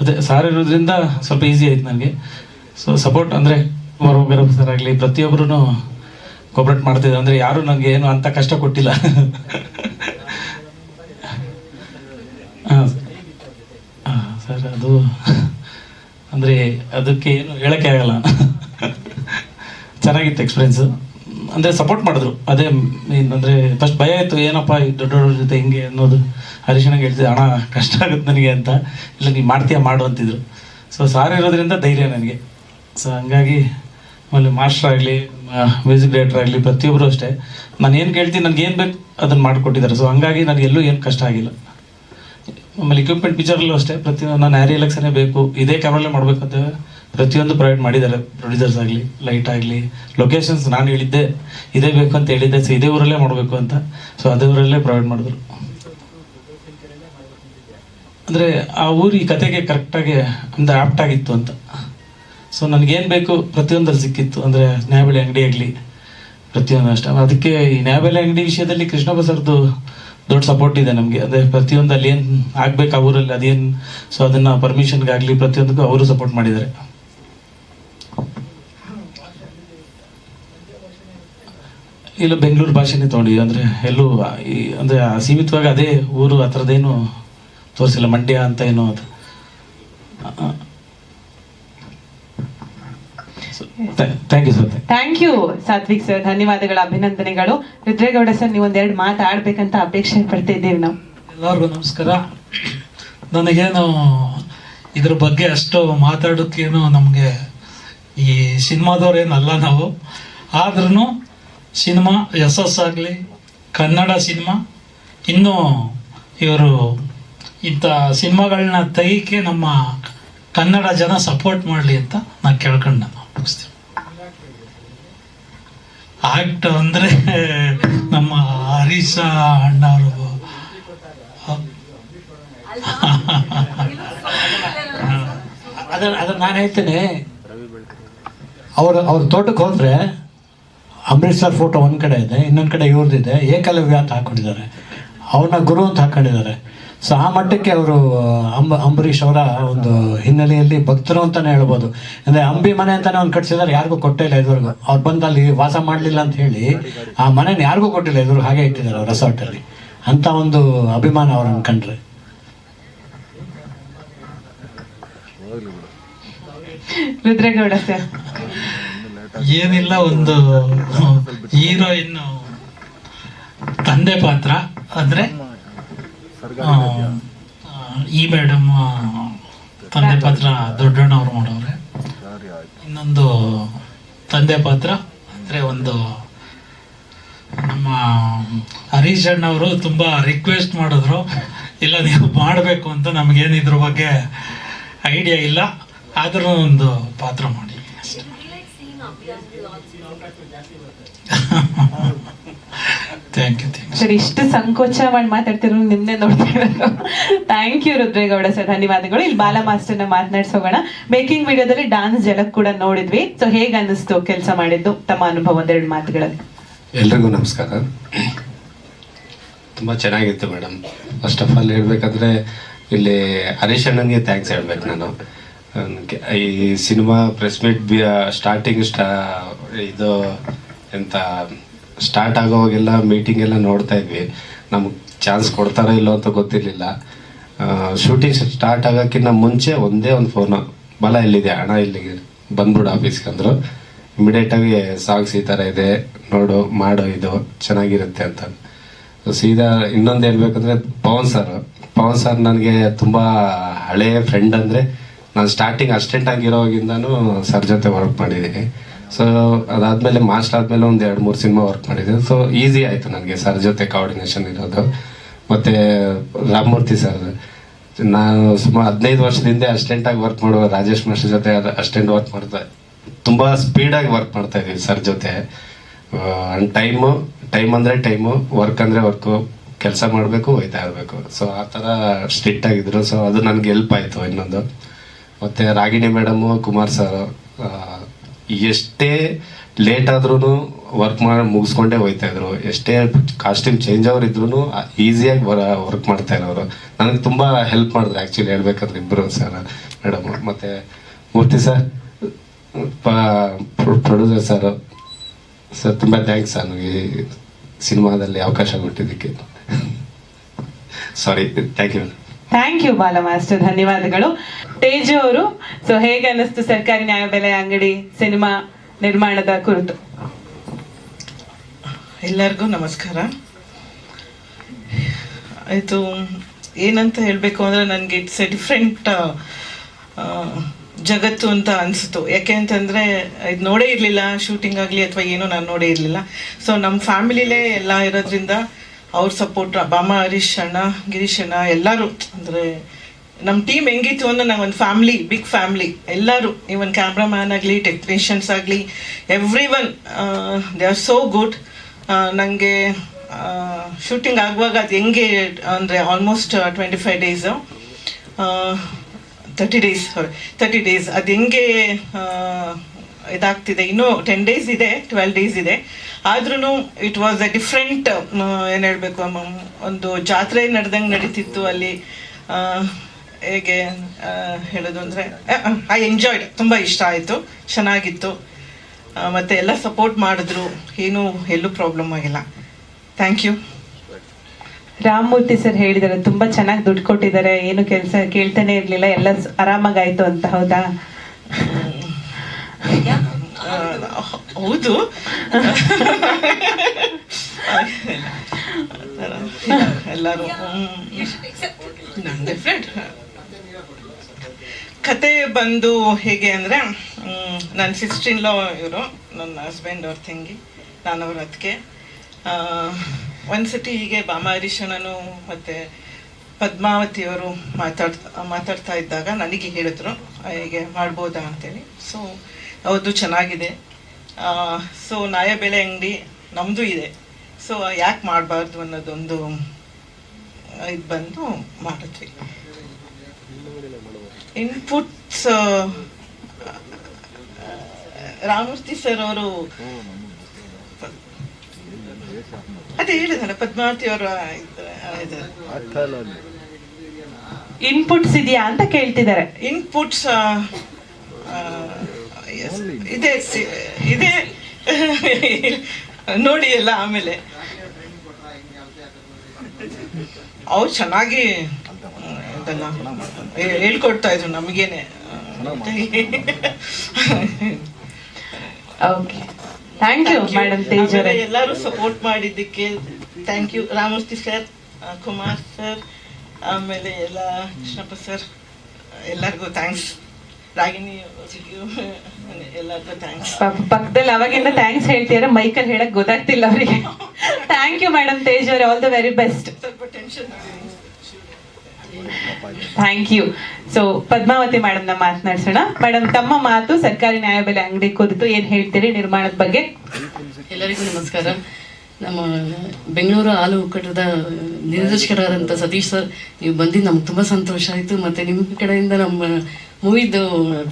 ಅದೇ ಸಾರ್ ಇರೋದ್ರಿಂದ ಸ್ವಲ್ಪ ಈಸಿ ಆಯ್ತು ನನಗೆ. ಸೊ ಸಪೋರ್ಟ್ ಅಂದರೆ ಕುಮಾರ್ ಸರ್ ಆಗಲಿ ಪ್ರತಿಯೊಬ್ಬರೂ ಕೋಪ್ರೇಟ್ ಮಾಡ್ತಿದ್ರು ಅಂದರೆ ಯಾರು ನನಗೆ ಏನು ಅಂತ ಕಷ್ಟ ಕೊಟ್ಟಿಲ್ಲ. (laughs) ಹಾಂ ಸರ್, ಅದು ಅಂದರೆ ಅದಕ್ಕೆ ಏನು ಹೇಳೋಕ್ಕೆ ಆಗಲ್ಲ. (laughs) ಚೆನ್ನಾಗಿತ್ತು ಎಕ್ಸ್ಪೀರಿಯನ್ಸು ಅಂದರೆ ಸಪೋರ್ಟ್ ಮಾಡಿದ್ರು. ಅದೇ ಅಂದರೆ ಫಸ್ಟ್ ಭಯ ಇತ್ತು ಏನಪ್ಪ ಈ ದೊಡ್ಡವ್ರ ಜೊತೆ ಹಿಂಗೆ ಅನ್ನೋದು. ಹರೀಶನಿಗೆ ಹೇಳ್ತಿದ್ದೆ ಹಣ ಕಷ್ಟ ಆಗುತ್ತೆ ನನಗೆ ಅಂತ. ಇಲ್ಲ ನೀವು ಮಾಡ್ತೀಯ, ಮಾಡು, ಅಂತಿದ್ರು. ಸೊ ಸಾರ್ ಇರೋದ್ರಿಂದ ಧೈರ್ಯ ನನಗೆ. ಸೊ ಹಂಗಾಗಿ ಆಮೇಲೆ ಮಾಸ್ಟರ್ ಆಗಲಿ ಮ್ಯೂಸಿಕ್ ಡೈರೆಕ್ಟರ್ ಆಗಲಿ ಪ್ರತಿಯೊಬ್ಬರು ಅಷ್ಟೇ. ನಾನು ಏನು ಕೇಳ್ತೀನಿ, ನನಗೆ ಏನು ಬೇಕು ಅದನ್ನು ಮಾಡಿಕೊಟ್ಟಿದ್ದಾರೆ. ಸೊ ಹಂಗಾಗಿ ನನಗೆ ಎಲ್ಲೂ ಏನು ಕಷ್ಟ ಆಗಿಲ್ಲ. ಆಮೇಲೆ ಇಕ್ವಿಪ್ಮೆಂಟ್ ಪಿಕ್ಚರಲ್ಲೂ ಅಷ್ಟೇ. ಪ್ರತಿ, ನಾನು ಆ್ಯರಿ ಎಲೆಕ್ಷನೇ ಬೇಕು. ಇದೇ ಕ್ಯಾಮ್ರಲ್ಲೇ ಮಾಡಬೇಕಂತ ಪ್ರತಿಯೊಂದು ಪ್ರೊವೈಡ್ ಮಾಡಿದ್ದಾರೆ. ಪ್ರೊಡ್ಯೂಸರ್ಸ್ ಆಗಲಿ ಲೈಟ್ ಆಗಲಿ ಲೊಕೇಶನ್ಸ್ ನಾನು ಹೇಳಿದ್ದೆ. ಇದೇ ಬೇಕು ಅಂತ ಹೇಳಿದ್ದೆ. ಸೊ ಇದೇ ಊರಲ್ಲೇ ಮಾಡಬೇಕು ಅಂತ. ಸೊ ಅದೇ ಊರಲ್ಲೇ ಪ್ರೊವೈಡ್ ಮಾಡಿದ್ರು. ಅಂದರೆ, ಆ ಊರು ಈ ಕತೆಗೆ ಕರೆಕ್ಟಾಗಿ ಅಂದರೆ ಆಪ್ಟ್ ಆಗಿತ್ತು ಅಂತ. ಸೊ ನನಗೇನು ಬೇಕು? ಪ್ರತಿಯೊಂದಲ್ಲಿ ಸಿಕ್ಕಿತ್ತು. ಅಂದರೆ, ನ್ಯಾಯಬೆಲೆ ಅಂಗಡಿ ಆಗಲಿ, ಪ್ರತಿಯೊಂದು ಅಷ್ಟೇ. ಅದಕ್ಕೆ ಈ ನ್ಯಾಯಬೆಲೆ ಅಂಗಡಿ ವಿಷಯದಲ್ಲಿ ಕೃಷ್ಣಪ್ಪ ಸರ್ದು ದೊಡ್ಡ ಸಪೋರ್ಟ್ ಇದೆ ನಮಗೆ. ಅದೇ ಪ್ರತಿಯೊಂದು ಅಲ್ಲಿ ಏನು ಆಗಬೇಕು ಆ ಊರಲ್ಲಿ, ಅದೇನು ಸೊ ಅದನ್ನು ಪರ್ಮಿಷನ್ಗಾಗಲಿ ಪ್ರತಿಯೊಂದಕ್ಕೂ ಅವರು ಸಪೋರ್ಟ್ ಮಾಡಿದ್ದಾರೆ. ಇಲ್ಲ ಬೆಂಗಳೂರು ಭಾಷೆನೇ ತೊಗೊಂಡಿದ್ವಿ ಅಂದರೆ ಎಲ್ಲೂ ಈ ಅಂದರೆ ಸೀಮಿತವಾಗಿ ಅದೇ ಊರು ಆ ಥರದ್ದೇನು ತೋರಿಸಿಲ್ಲ ಮಂಡ್ಯ ಅಂತ ಏನು ಅದು. Thank you sir thank you Satvik sir ಧನ್ಯವಾದಗಳು ಅಭಿನಂದನೆಗಳು. ರುದ್ರೇಗೌಡ ಸರ್ ನೀವು ಒಂದೆರಡು ಮಾತು ಆಡ್ಬೇಕಂತ ಅಪೇಕ್ಷೆ ಪಡ್ತಾ ಇದ್ದೀವಿ ನಾವು. ಎಲ್ಲರಿಗೂ ನಮಸ್ಕಾರ. ನನಗೇನು ಇದ್ರ ಬಗ್ಗೆ ಅಷ್ಟು ಮಾತಾಡೋಕ್ಕೇನು ನಮಗೆ ಈ ಸಿನಿಮಾದವ್ರೇನಲ್ಲ ನಾವು. ಆದ್ರೂ ಸಿನಿಮಾ ಆಗಲಿ, ಕನ್ನಡ ಸಿನಿಮಾ. ಇನ್ನೂ ಇವರು ಇಂಥ ಸಿನಿಮಾಗಳನ್ನ ತೈಕೆ ನಮ್ಮ ಕನ್ನಡ ಜನ ಸಪೋರ್ಟ್ ಮಾಡಲಿ ಅಂತ ನಾನು ಕೇಳ್ಕೊಂಡು. ನಾನು ಮುಗಿಸ್ತೀನಿ. ಆಕ್ಟ್ ಅಂದರೆ ನಮ್ಮ ಹರೀಶ ಅಣ್ಣವರು ಅದನ್ನ ಅದು ನಾನು ಹೇಳ್ತೇನೆ, ಅವರು, ಅವ್ರ ತೋಟಕ್ಕೆ ಹೋದ್ರೆ ಅಂಬರೀಷ್ ಫೋಟೋ ಒಂದು ಕಡೆ ಇದೆ, ಇನ್ನೊಂದು ಕಡೆ ಇವ್ರದ್ದಿದೆ ಏಕಲವ್ಯ ಅಂತ ಹಾಕೊಂಡಿದ್ದಾರೆ. ಅವ್ರನ್ನ ಗುರು ಅಂತ ಹಾಕೊಂಡಿದ್ದಾರೆ. ಸೊ ಆ ಮಟ್ಟಕ್ಕೆ ಅವರು, ಅಂಬ, ಅಂಬರೀಷ್ ಅವರ ಒಂದು ಹಿನ್ನೆಲೆಯಲ್ಲಿ ಭಕ್ತರು ಅಂತಾನೆ ಹೇಳ್ಬೋದು. ಅಂದರೆ ಅಂಬಿ ಮನೆ ಅಂತಾನೆ ಒಂದು ಕಟ್ಸಿದ್ದಾರೆ, ಯಾರಿಗೂ ಕೊಟ್ಟೇ ಇಲ್ಲ ಇದುವರೆಗೂ. ಅವ್ರು ಬಂದು ಅಲ್ಲಿ ವಾಸ ಮಾಡಲಿಲ್ಲ ಅಂತ ಹೇಳಿ, ಆ ಮನೆನ ಯಾರಿಗೂ ಕೊಟ್ಟಿಲ್ಲ ಇದುವರೆಗೂ, ಹಾಗೆ ಇಟ್ಟಿದ್ದಾರೆ ಅವ್ರು ರೆಸಾರ್ಟಲ್ಲಿ ಅಂತ ಒಂದು ಅಭಿಮಾನ ಅವ್ರು ಕಂಡ್ರೆ. ರುದ್ರೇಗೌಡ ಸರ್. ಏನಿಲ್ಲ, ಒಂದು ಹೀರೋಯಿನ್, ತಂದೆ ಪಾತ್ರ. ಅಂದ್ರೆ ಈ ಮೇಡಮ್ ತಂದೆ ಪಾತ್ರ ದೊಡ್ಡಣ್ಣವ್ರು ಮಾಡೋರೆ. ಇನ್ನೊಂದು ತಂದೆ ಪಾತ್ರ, ಅಂದ್ರೆ ಒಂದು ನಮ್ಮ ಹರೀಶ್ ಅಣ್ಣವರು ತುಂಬಾ ರಿಕ್ವೆಸ್ಟ್ ಮಾಡಿದ್ರು. ಇಲ್ಲ, ನೀವು ಮಾಡಬೇಕು ಅಂತ ನಮಗೇನು ಇದ್ರ ಬಗ್ಗೆ ಐಡಿಯಾ ಇಲ್ಲ. ಆದ್ರೂ ಒಂದು ಪಾತ್ರ ಮಾಡಿ. ಥ್ಯಾಂಕ್ ಯು ಸರ್ ಇಷ್ಟು ಸಂಕೋಚ ಮಾಡಿ ಮಾತಾಡ್ತಿರೋ ನಿಮ್ನೆ ನೋಡ್ತಾ ಇರೋದು. ಥ್ಯಾಂಕ್ ಯು ರುದ್ರೇಗೌಡ ಸರ್ ಧನ್ಯವಾದಗಳು. ಇಲ್ಲಿ ಬಾಲ ಮಾಸ್ಟರ್ನ ಮಾತನಾಡ್ಸೋಗೋಣ. ಮೇಕಿಂಗ್ ವಿಡಿಯೋದಲ್ಲಿ ಡಾನ್ಸ್ ಜಲಕ್ ಕೂಡ ನೋಡಿದ್ವಿ. ಸೊ ಹೇಗೆ ಅನ್ನಿಸ್ತು ಕೆಲಸ ಮಾಡಿದ್ದು? ತಮ್ಮ ಅನುಭವ ಒಂದೆರಡು ಮಾತುಗಳಲ್ಲಿ. ಎಲ್ರಿಗೂ ನಮಸ್ಕಾರ. ತುಂಬ ಚೆನ್ನಾಗಿತ್ತು ಮೇಡಮ್ ಫಸ್ಟ್ ಆಫ್ ಆಲ್ ಹೇಳಬೇಕಾದ್ರೆ ಇಲ್ಲಿ ಹರೀಶ್ ಅಣ್ಣನಿಗೆ ಥ್ಯಾಂಕ್ಸ್ ಹೇಳ್ಬೇಕು ನಾನು. ಈ ಸಿನಿಮಾ ಪ್ರೆಸ್ ಮೀಟ್ ಸ್ಟಾರ್ಟಿಂಗ್ ಸ್ಟಾ ಇದು ಎಂತ ಸ್ಟಾರ್ಟ್ ಆಗೋವಾಗೆಲ್ಲ ಮೀಟಿಂಗ್ ಎಲ್ಲ ನೋಡ್ತಾ ಇದ್ವಿ. ನಮಗೆ ಚಾನ್ಸ್ ಕೊಡ್ತಾರೋ ಇಲ್ಲೋ ಅಂತ ಗೊತ್ತಿರಲಿಲ್ಲ. ಶೂಟಿಂಗ್ ಸ್ಟಾರ್ಟ್ ಆಗೋಕ್ಕಿಂತ ಮುಂಚೆ ಒಂದೇ ಒಂದು ಫೋನು ಬಲ ಎಲ್ಲಿದೆ, ಹಣ ಇಲ್ಲಿಗೆ ಬಂದ್ಬಿಡು ಆಫೀಸ್ಗೆ ಅಂದರು. ಇಮಿಡಿಯೇಟಾಗಿ ಸಾಂಗ್ಸ್ ಈ ಥರ ಇದೆ, ನೋಡು, ಮಾಡು, ಇದು ಚೆನ್ನಾಗಿರುತ್ತೆ ಅಂತ. ಸೀದಾ ಇನ್ನೊಂದು ಹೇಳ್ಬೇಕಂದ್ರೆ ಪವನ್ ಸರ್ ಪವನ್ ಸರ್ ನನಗೆ ತುಂಬ ಹಳೆಯ ಫ್ರೆಂಡ್ ಅಂದರೆ ನಾನು ಸ್ಟಾರ್ಟಿಂಗ್ ಅಸ್ಟೆಂಟ್ ಆಗಿರೋವಾಗಿಂದನೂ ಸರ್ ಜೊತೆ ವರ್ಕ್ ಮಾಡಿದ್ದೀನಿ. ಸೊ ಅದಾದಮೇಲೆ ಮಾಸ್ಟರ್ ಆದಮೇಲೆ ಒಂದು ಎರಡು ಮೂರು ಸಿನಿಮಾ ವರ್ಕ್ ಮಾಡಿದ್ದೆ ಸೊ ಈಸಿ ಆಯಿತು ನನಗೆ ಸರ್ ಜೊತೆ ಕೋಆರ್ಡಿನೇಷನ್ ಇರೋದು. ಮತ್ತು ರಾಮಮೂರ್ತಿ ಸರ್ ನಾನು ಸುಮಾರು ಹದಿನೈದು ವರ್ಷದಿಂದ ಅಸಿಸ್ಟೆಂಟ್ ಆಗಿ ವರ್ಕ್ ಮಾಡುವ ರಾಜೇಶ್ ಮಾಸ್ಟರ್ ಜೊತೆ ಅಸ್ಟೆಂಟ್ ವರ್ಕ್ ಮಾಡ್ತಾ, ತುಂಬ ಸ್ಪೀಡಾಗಿ ವರ್ಕ್ ಮಾಡ್ತಾ ಇದೀವಿ ಸರ್ ಜೊತೆ. ಟೈಮು ಟೈಮ್ ಅಂದರೆ ಟೈಮು ವರ್ಕ್ ಅಂದರೆ ವರ್ಕು ಕೆಲಸ ಮಾಡಬೇಕು, ಹೋಯ್ತಾ ಇರಬೇಕು. ಸೊ ಆ ಥರ ಸ್ಟ್ರಿಕ್ಟ್ ಆಗಿದ್ರು. ಸೊ ಅದು ನನಗೆ ಹೆಲ್ಪ್ ಆಯಿತು ಇನ್ನೊಂದು. ಮತ್ತು ರಾಗಿಣಿ ಮೇಡಮು ಕುಮಾರ್ ಸರ್ ಎಷ್ಟೇ ಲೇಟ್ ಆದ್ರೂ ವರ್ಕ್ ಮಾಡಿ, ಮುಗಿಸ್ಕೊಂಡೇ ಹೋಯ್ತಾ ಇದ್ರು. ಎಷ್ಟೇ ಕಾಸ್ಟ್ಯೂಮ್ ಚೇಂಜ್ ಅವ್ರು ಇದ್ರು ಈಸಿಯಾಗಿ ವರ್ಕ್ ಮಾಡ್ತಾ ಇರೋರು. ನನಗೆ ತುಂಬ ಹೆಲ್ಪ್ ಮಾಡಿದ್ರು ಆ್ಯಕ್ಚುಲಿ ಹೇಳ್ಬೇಕಾದ್ರೆ ಇಬ್ಬರು ಸರ್ ಮೇಡಮ್ ಮತ್ತು Murthy sir producer sir sir ತುಂಬ ಥ್ಯಾಂಕ್ಸ್ ಸರ್ ನನಗೆ ಸಿನಿಮಾದಲ್ಲಿ ಅವಕಾಶ ಕೊಟ್ಟಿದ್ದಕ್ಕೆ. Sorry thank you thank you Bala master ಧನ್ಯವಾದಗಳು. ತೇಜು ಅವರು ಸೊ ಹೇಗೆ ಅನ್ನಿಸ್ತು ಸರ್ಕಾರಿ ನ್ಯಾಯಬೆಲೆ ಅಂಗಡಿ ಸಿನಿಮಾ ನಿರ್ಮಾಣದ ಕುರಿತು? ಎಲ್ಲರಿಗೂ ನಮಸ್ಕಾರ. ಇದು ಏನಂತ ಹೇಳಬೇಕು ಅಂದರೆ ನನಗೆ ಇಟ್ಸ್ ಎ ಡಿಫ್ರೆಂಟ್ ಜಗತ್ತು ಅಂತ ಅನಿಸ್ತು. ಯಾಕೆ ಅಂತಂದರೆ ಇದು ನೋಡೇ ಇರಲಿಲ್ಲ ಶೂಟಿಂಗ್ ಆಗಲಿ ಅಥವಾ ಏನೂ ನಾನು ನೋಡೇ ಇರಲಿಲ್ಲ. ಸೊ ನಮ್ಮ ಫ್ಯಾಮಿಲಿಲೇ ಎಲ್ಲ ಇರೋದ್ರಿಂದ ಅವ್ರ ಸಪೋರ್ಟ್ ಬಾಮ ಹರೀಶ್ ಅಣ್ಣ, ಗಿರೀಶ್ ಅಣ್ಣ, ಎಲ್ಲರೂ. ಅಂದರೆ ನಮ್ಮ ಟೀಮ್ ಹೆಂಗಿತ್ತು ಅಂದ್ರೆ ನಾವು ಒಂದು ಫ್ಯಾಮ್ಲಿ ಬಿಗ್ ಫ್ಯಾಮ್ಲಿ ಎಲ್ಲರೂ ಇವನ್ ಕ್ಯಾಮ್ರಾಮ್ಯಾನ್ ಆಗಲಿ ಟೆಕ್ನಿಷಿಯನ್ಸ್ ಆಗಲಿ everyone they are so good ನನಗೆ ಶೂಟಿಂಗ್ ಆಗುವಾಗ ಅದು ಹೆಂಗೆ, ಅಂದರೆ almost twenty five days thirty days thirty days ಅದು ಹೆಂಗೆ ಇದಾಗ್ತಿದೆ, ಇನ್ನೂ ಟೆನ್ ಡೇಸ್ ಇದೆ ಟ್ವೆಲ್ ಡೇಸ್ ಇದೆ. ಆದ್ರೂ ಇಟ್ ವಾಸ್ ಅ ಡಿಫ್ರೆಂಟ್ ಏನು ಹೇಳಬೇಕು ಒಂದು ಜಾತ್ರೆ ನಡೆದಂಗೆ ನಡೀತಿತ್ತು ಅಲ್ಲಿ. ಹೇಗೆ ಹೇಳೋದು ಅಂದರೆ ಐ ಎಂಜಾಯ್ಡ್ ತುಂಬ ಇಷ್ಟ ಆಯಿತು ಚೆನ್ನಾಗಿತ್ತು. ಮತ್ತೆ ಎಲ್ಲ ಸಪೋರ್ಟ್ ಮಾಡಿದ್ರು ಏನೂ ಎಲ್ಲೂ ಪ್ರಾಬ್ಲಮ್ ಆಗಿಲ್ಲ. ಥ್ಯಾಂಕ್ ಯು ರಾಮಮೂರ್ತಿ ಸರ್ ಹೇಳಿದ್ದಾರೆ ತುಂಬಾ ಚೆನ್ನಾಗಿ ದುಡ್ಡು ಕೊಟ್ಟಿದ್ದಾರೆ ಏನು ಕೆಲಸ ಕೇಳ್ತಾನೆ ಇರಲಿಲ್ಲ ಎಲ್ಲ ಸ್- ಆರಾಮಾಗಾಯ್ತು ಅಂತ ಹೌದಾ? ಹೌದು. ಎಲ್ಲರೂ ಡಿಫ್ರೆಂಟ್ ಕತೆ ಬಂದು ಹೇಗೆ ಅಂದರೆ ನನ್ನ ಸಿಸ್ಟ್ರಿನ್ ಲಾ ಇವರು, ನನ್ನ ಹಸ್ಬೆಂಡ್ ಅವ್ರ ತಂಗಿ, ನಾನು ಅವ್ರ ಅದಕ್ಕೆ ಒಂದ್ಸತಿ ಹೀಗೆ ಬಾಮ ಹರೀಶನನು ಮತ್ತು ಪದ್ಮಾವತಿಯವರು ಮಾತಾಡ್ತಾ ಮಾತಾಡ್ತಾ ಇದ್ದಾಗ ನನಗೆ ಹೇಳಿದ್ರು ಹೀಗೆ ಮಾಡ್ಬೋದಾ ಅಂತೇಳಿ. ಸೊ ಹೌದು ಚೆನ್ನಾಗಿದೆ. ಸೊ ನ್ಯಾಯಬೆಲೆ ಅಂಗಡಿ ನಮ್ಮದು ಇದೆ. ಸೊ ಯಾಕೆ ಮಾಡಬಾರ್ದು ಅನ್ನೋದೊಂದು ಇದು ಬಂದು ಮಾಡಿದ್ವಿ ಇನ್ಪುಟ್ಸ್ ರಾಮಮೂರ್ತಿ ಸರ್ ಅವರು ಅದೇ ಹೇಳಿದಲ್ಲ ಪದ್ಮಾವತಿ ಅವರ ಇನ್ಪುಟ್ಸ್ ಇದೆಯಾ ಅಂತ ಕೇಳ್ತಿದ್ದಾರೆ. ಇನ್ಪುಟ್ಸ್ ಇದೆ ಸಿ- ಇದೆ. (laughs) ನೋಡಿ ಎಲ್ಲ ಆಮೇಲೆ. ಅವ್ರು ಚೆನ್ನಾಗಿ ಹೇ- ಹೇಳ್ಕೊಡ್ತಾ ಇದ್ರು ನಮಗೇನೆ. Okay thank you madam Tej ಅವರೇ ಎಲ್ಲರೂ ಸಪೋರ್ಟ್ ಮಾಡಿದ್ದಕ್ಕೆ thank you Ramurthy sir Kumar sir ಆಮೇಲೆ ಎಲ್ಲ ಕೃಷ್ಣಪ್ಪ ಸರ್ ಎಲ್ಲರಿಗೂ ಥ್ಯಾಂಕ್ಸ್ ರಾಗಿಣಿ ಅವ್ರಿಗೂ. ಪಕ್ಕದಲ್ಲಿ ಅವಾಗಿಂದ ಥ್ಯಾಂಕ್ಸ್ ಹೇಳ್ತಿದಾರೆ ಮೈಕಲ್ ಹೇಳಕ್ ಗೊತ್ತಾಗ್ತಿಲ್ಲ ಅವರಿಗೆ. Thank you madam Tej hour all the very best thank you so Padmavathi ಮೇಡಮ್ನ ಮಾತನಾಡ್ಸೋಣ ಮೇಡಮ್ ತಮ್ಮ ಮಾತು ಸರ್ಕಾರಿ ನ್ಯಾಯಬೆಲೆ ಅಂಗಡಿ ಕುರಿತು ಏನ್ ಹೇಳ್ತೀರಿ ನಿರ್ಮಾಣದ ಬಗ್ಗೆ? ಎಲ್ಲರಿಗೂ ನಮಸ್ಕಾರ. ನಮ್ಮ ಬೆಂಗಳೂರು ಹಾಲು ಒಕ್ಕೂಟದ ನಿರ್ದೇಶಕರಾದಂಥ ಸತೀಶ್ ಸರ್, ನೀವು ಬಂದು ನಮ್ಗೆ ತುಂಬ ಸಂತೋಷ ಆಯಿತು. ಮತ್ತು ನಿಮ್ಮ ಕಡೆಯಿಂದ ನಮ್ಮ ಮೂವಿದು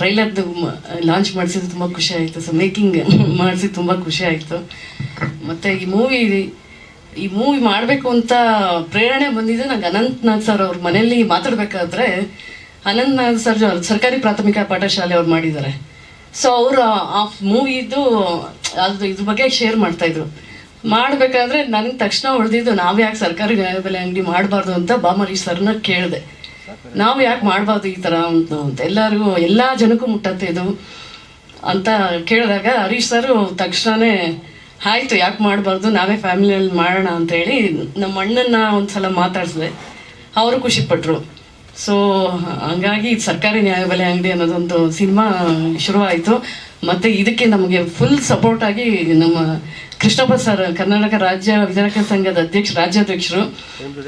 ಟ್ರೈಲರ್ದು ಲಾಂಚ್ ಮಾಡಿಸಿದ್ದು ತುಂಬ ಖುಷಿ ಆಯಿತು. ಸೊ ಮೇಕಿಂಗ್ ಮಾಡಿಸಿ ತುಂಬ ಖುಷಿ ಆಯಿತು. ಮತ್ತು ಈ ಮೂವಿ ಈ ಮೂವಿ ಮಾಡಬೇಕು ಅಂತ ಪ್ರೇರಣೆ ಬಂದಿದ್ದು ನಂಗೆ ಅನಂತ್ನಾಥ್ ಸರ್ ಅವ್ರ ಮನೆಯಲ್ಲಿ ಮಾತಾಡಬೇಕಾದ್ರೆ ಅನಂತ್ನಾಥ್ ಸರ್ ಸರ್ ಸರ್ಕಾರಿ ಪ್ರಾಥಮಿಕ ಪಾಠಶಾಲೆ ಅವ್ರು ಮಾಡಿದ್ದಾರೆ. ಸೊ ಅವರು ಆ ಮೂವಿದು ಅದು ಇದ್ರ ಬಗ್ಗೆ ಶೇರ್ ಮಾಡ್ತಾ ಇದ್ರು. ಮಾಡಬೇಕಾದ್ರೆ ನನಗೆ ತಕ್ಷಣ ಉಳಿದಿದ್ದು ನಾವು ಯಾಕೆ ಸರ್ಕಾರಿ ನ್ಯಾಯಬೆಲೆ ಅಂಗಡಿ ಮಾಡಬಾರ್ದು ಅಂತ ಬಾಮರಿ ಸರ್ನ ಕೇಳಿದೆ. ನಾವು ಯಾಕೆ ಮಾಡಬಾರ್ದು ಈ ಥರ ಅಂತ ಅಂತ. ಎಲ್ಲರಿಗೂ, ಎಲ್ಲ ಜನಕ್ಕೂ ಮುಟ್ಟತ್ತೆ ಇದು ಅಂತ ಕೇಳಿದಾಗ ಹರೀಶ್ ಸರ್ ತಕ್ಷಣವೇ ಆಯಿತು, ಯಾಕೆ ಮಾಡಬಾರ್ದು? ನಾವೇ ಫ್ಯಾಮಿಲಿಯಲ್ಲಿ ಮಾಡೋಣ ಅಂತೇಳಿ ನಮ್ಮ ಅಣ್ಣನ ಒಂದು ಸಲ ಮಾತಾಡಿಸಿದೆ. ಅವರು ಖುಷಿಪಟ್ಟರು ಸೊ ಹಂಗಾಗಿ ಸರ್ಕಾರಿ ನ್ಯಾಯಬೆಲೆ ಅಂಗಡಿ ಅನ್ನೋದೊಂದು ಸಿನಿಮಾ ಶುರುವಾಯಿತು. ಮತ್ತು ಇದಕ್ಕೆ ನಮಗೆ ಫುಲ್ ಸಪೋರ್ಟ್ ಆಗಿ ನಮ್ಮ ಕೃಷ್ಣಪ್ಪ ಸರ್ ಕರ್ನಾಟಕ ರಾಜ್ಯ ವಿತರಕ ಸಂಘದ ಅಧ್ಯಕ್ಷ ರಾಜ್ಯಾಧ್ಯಕ್ಷರು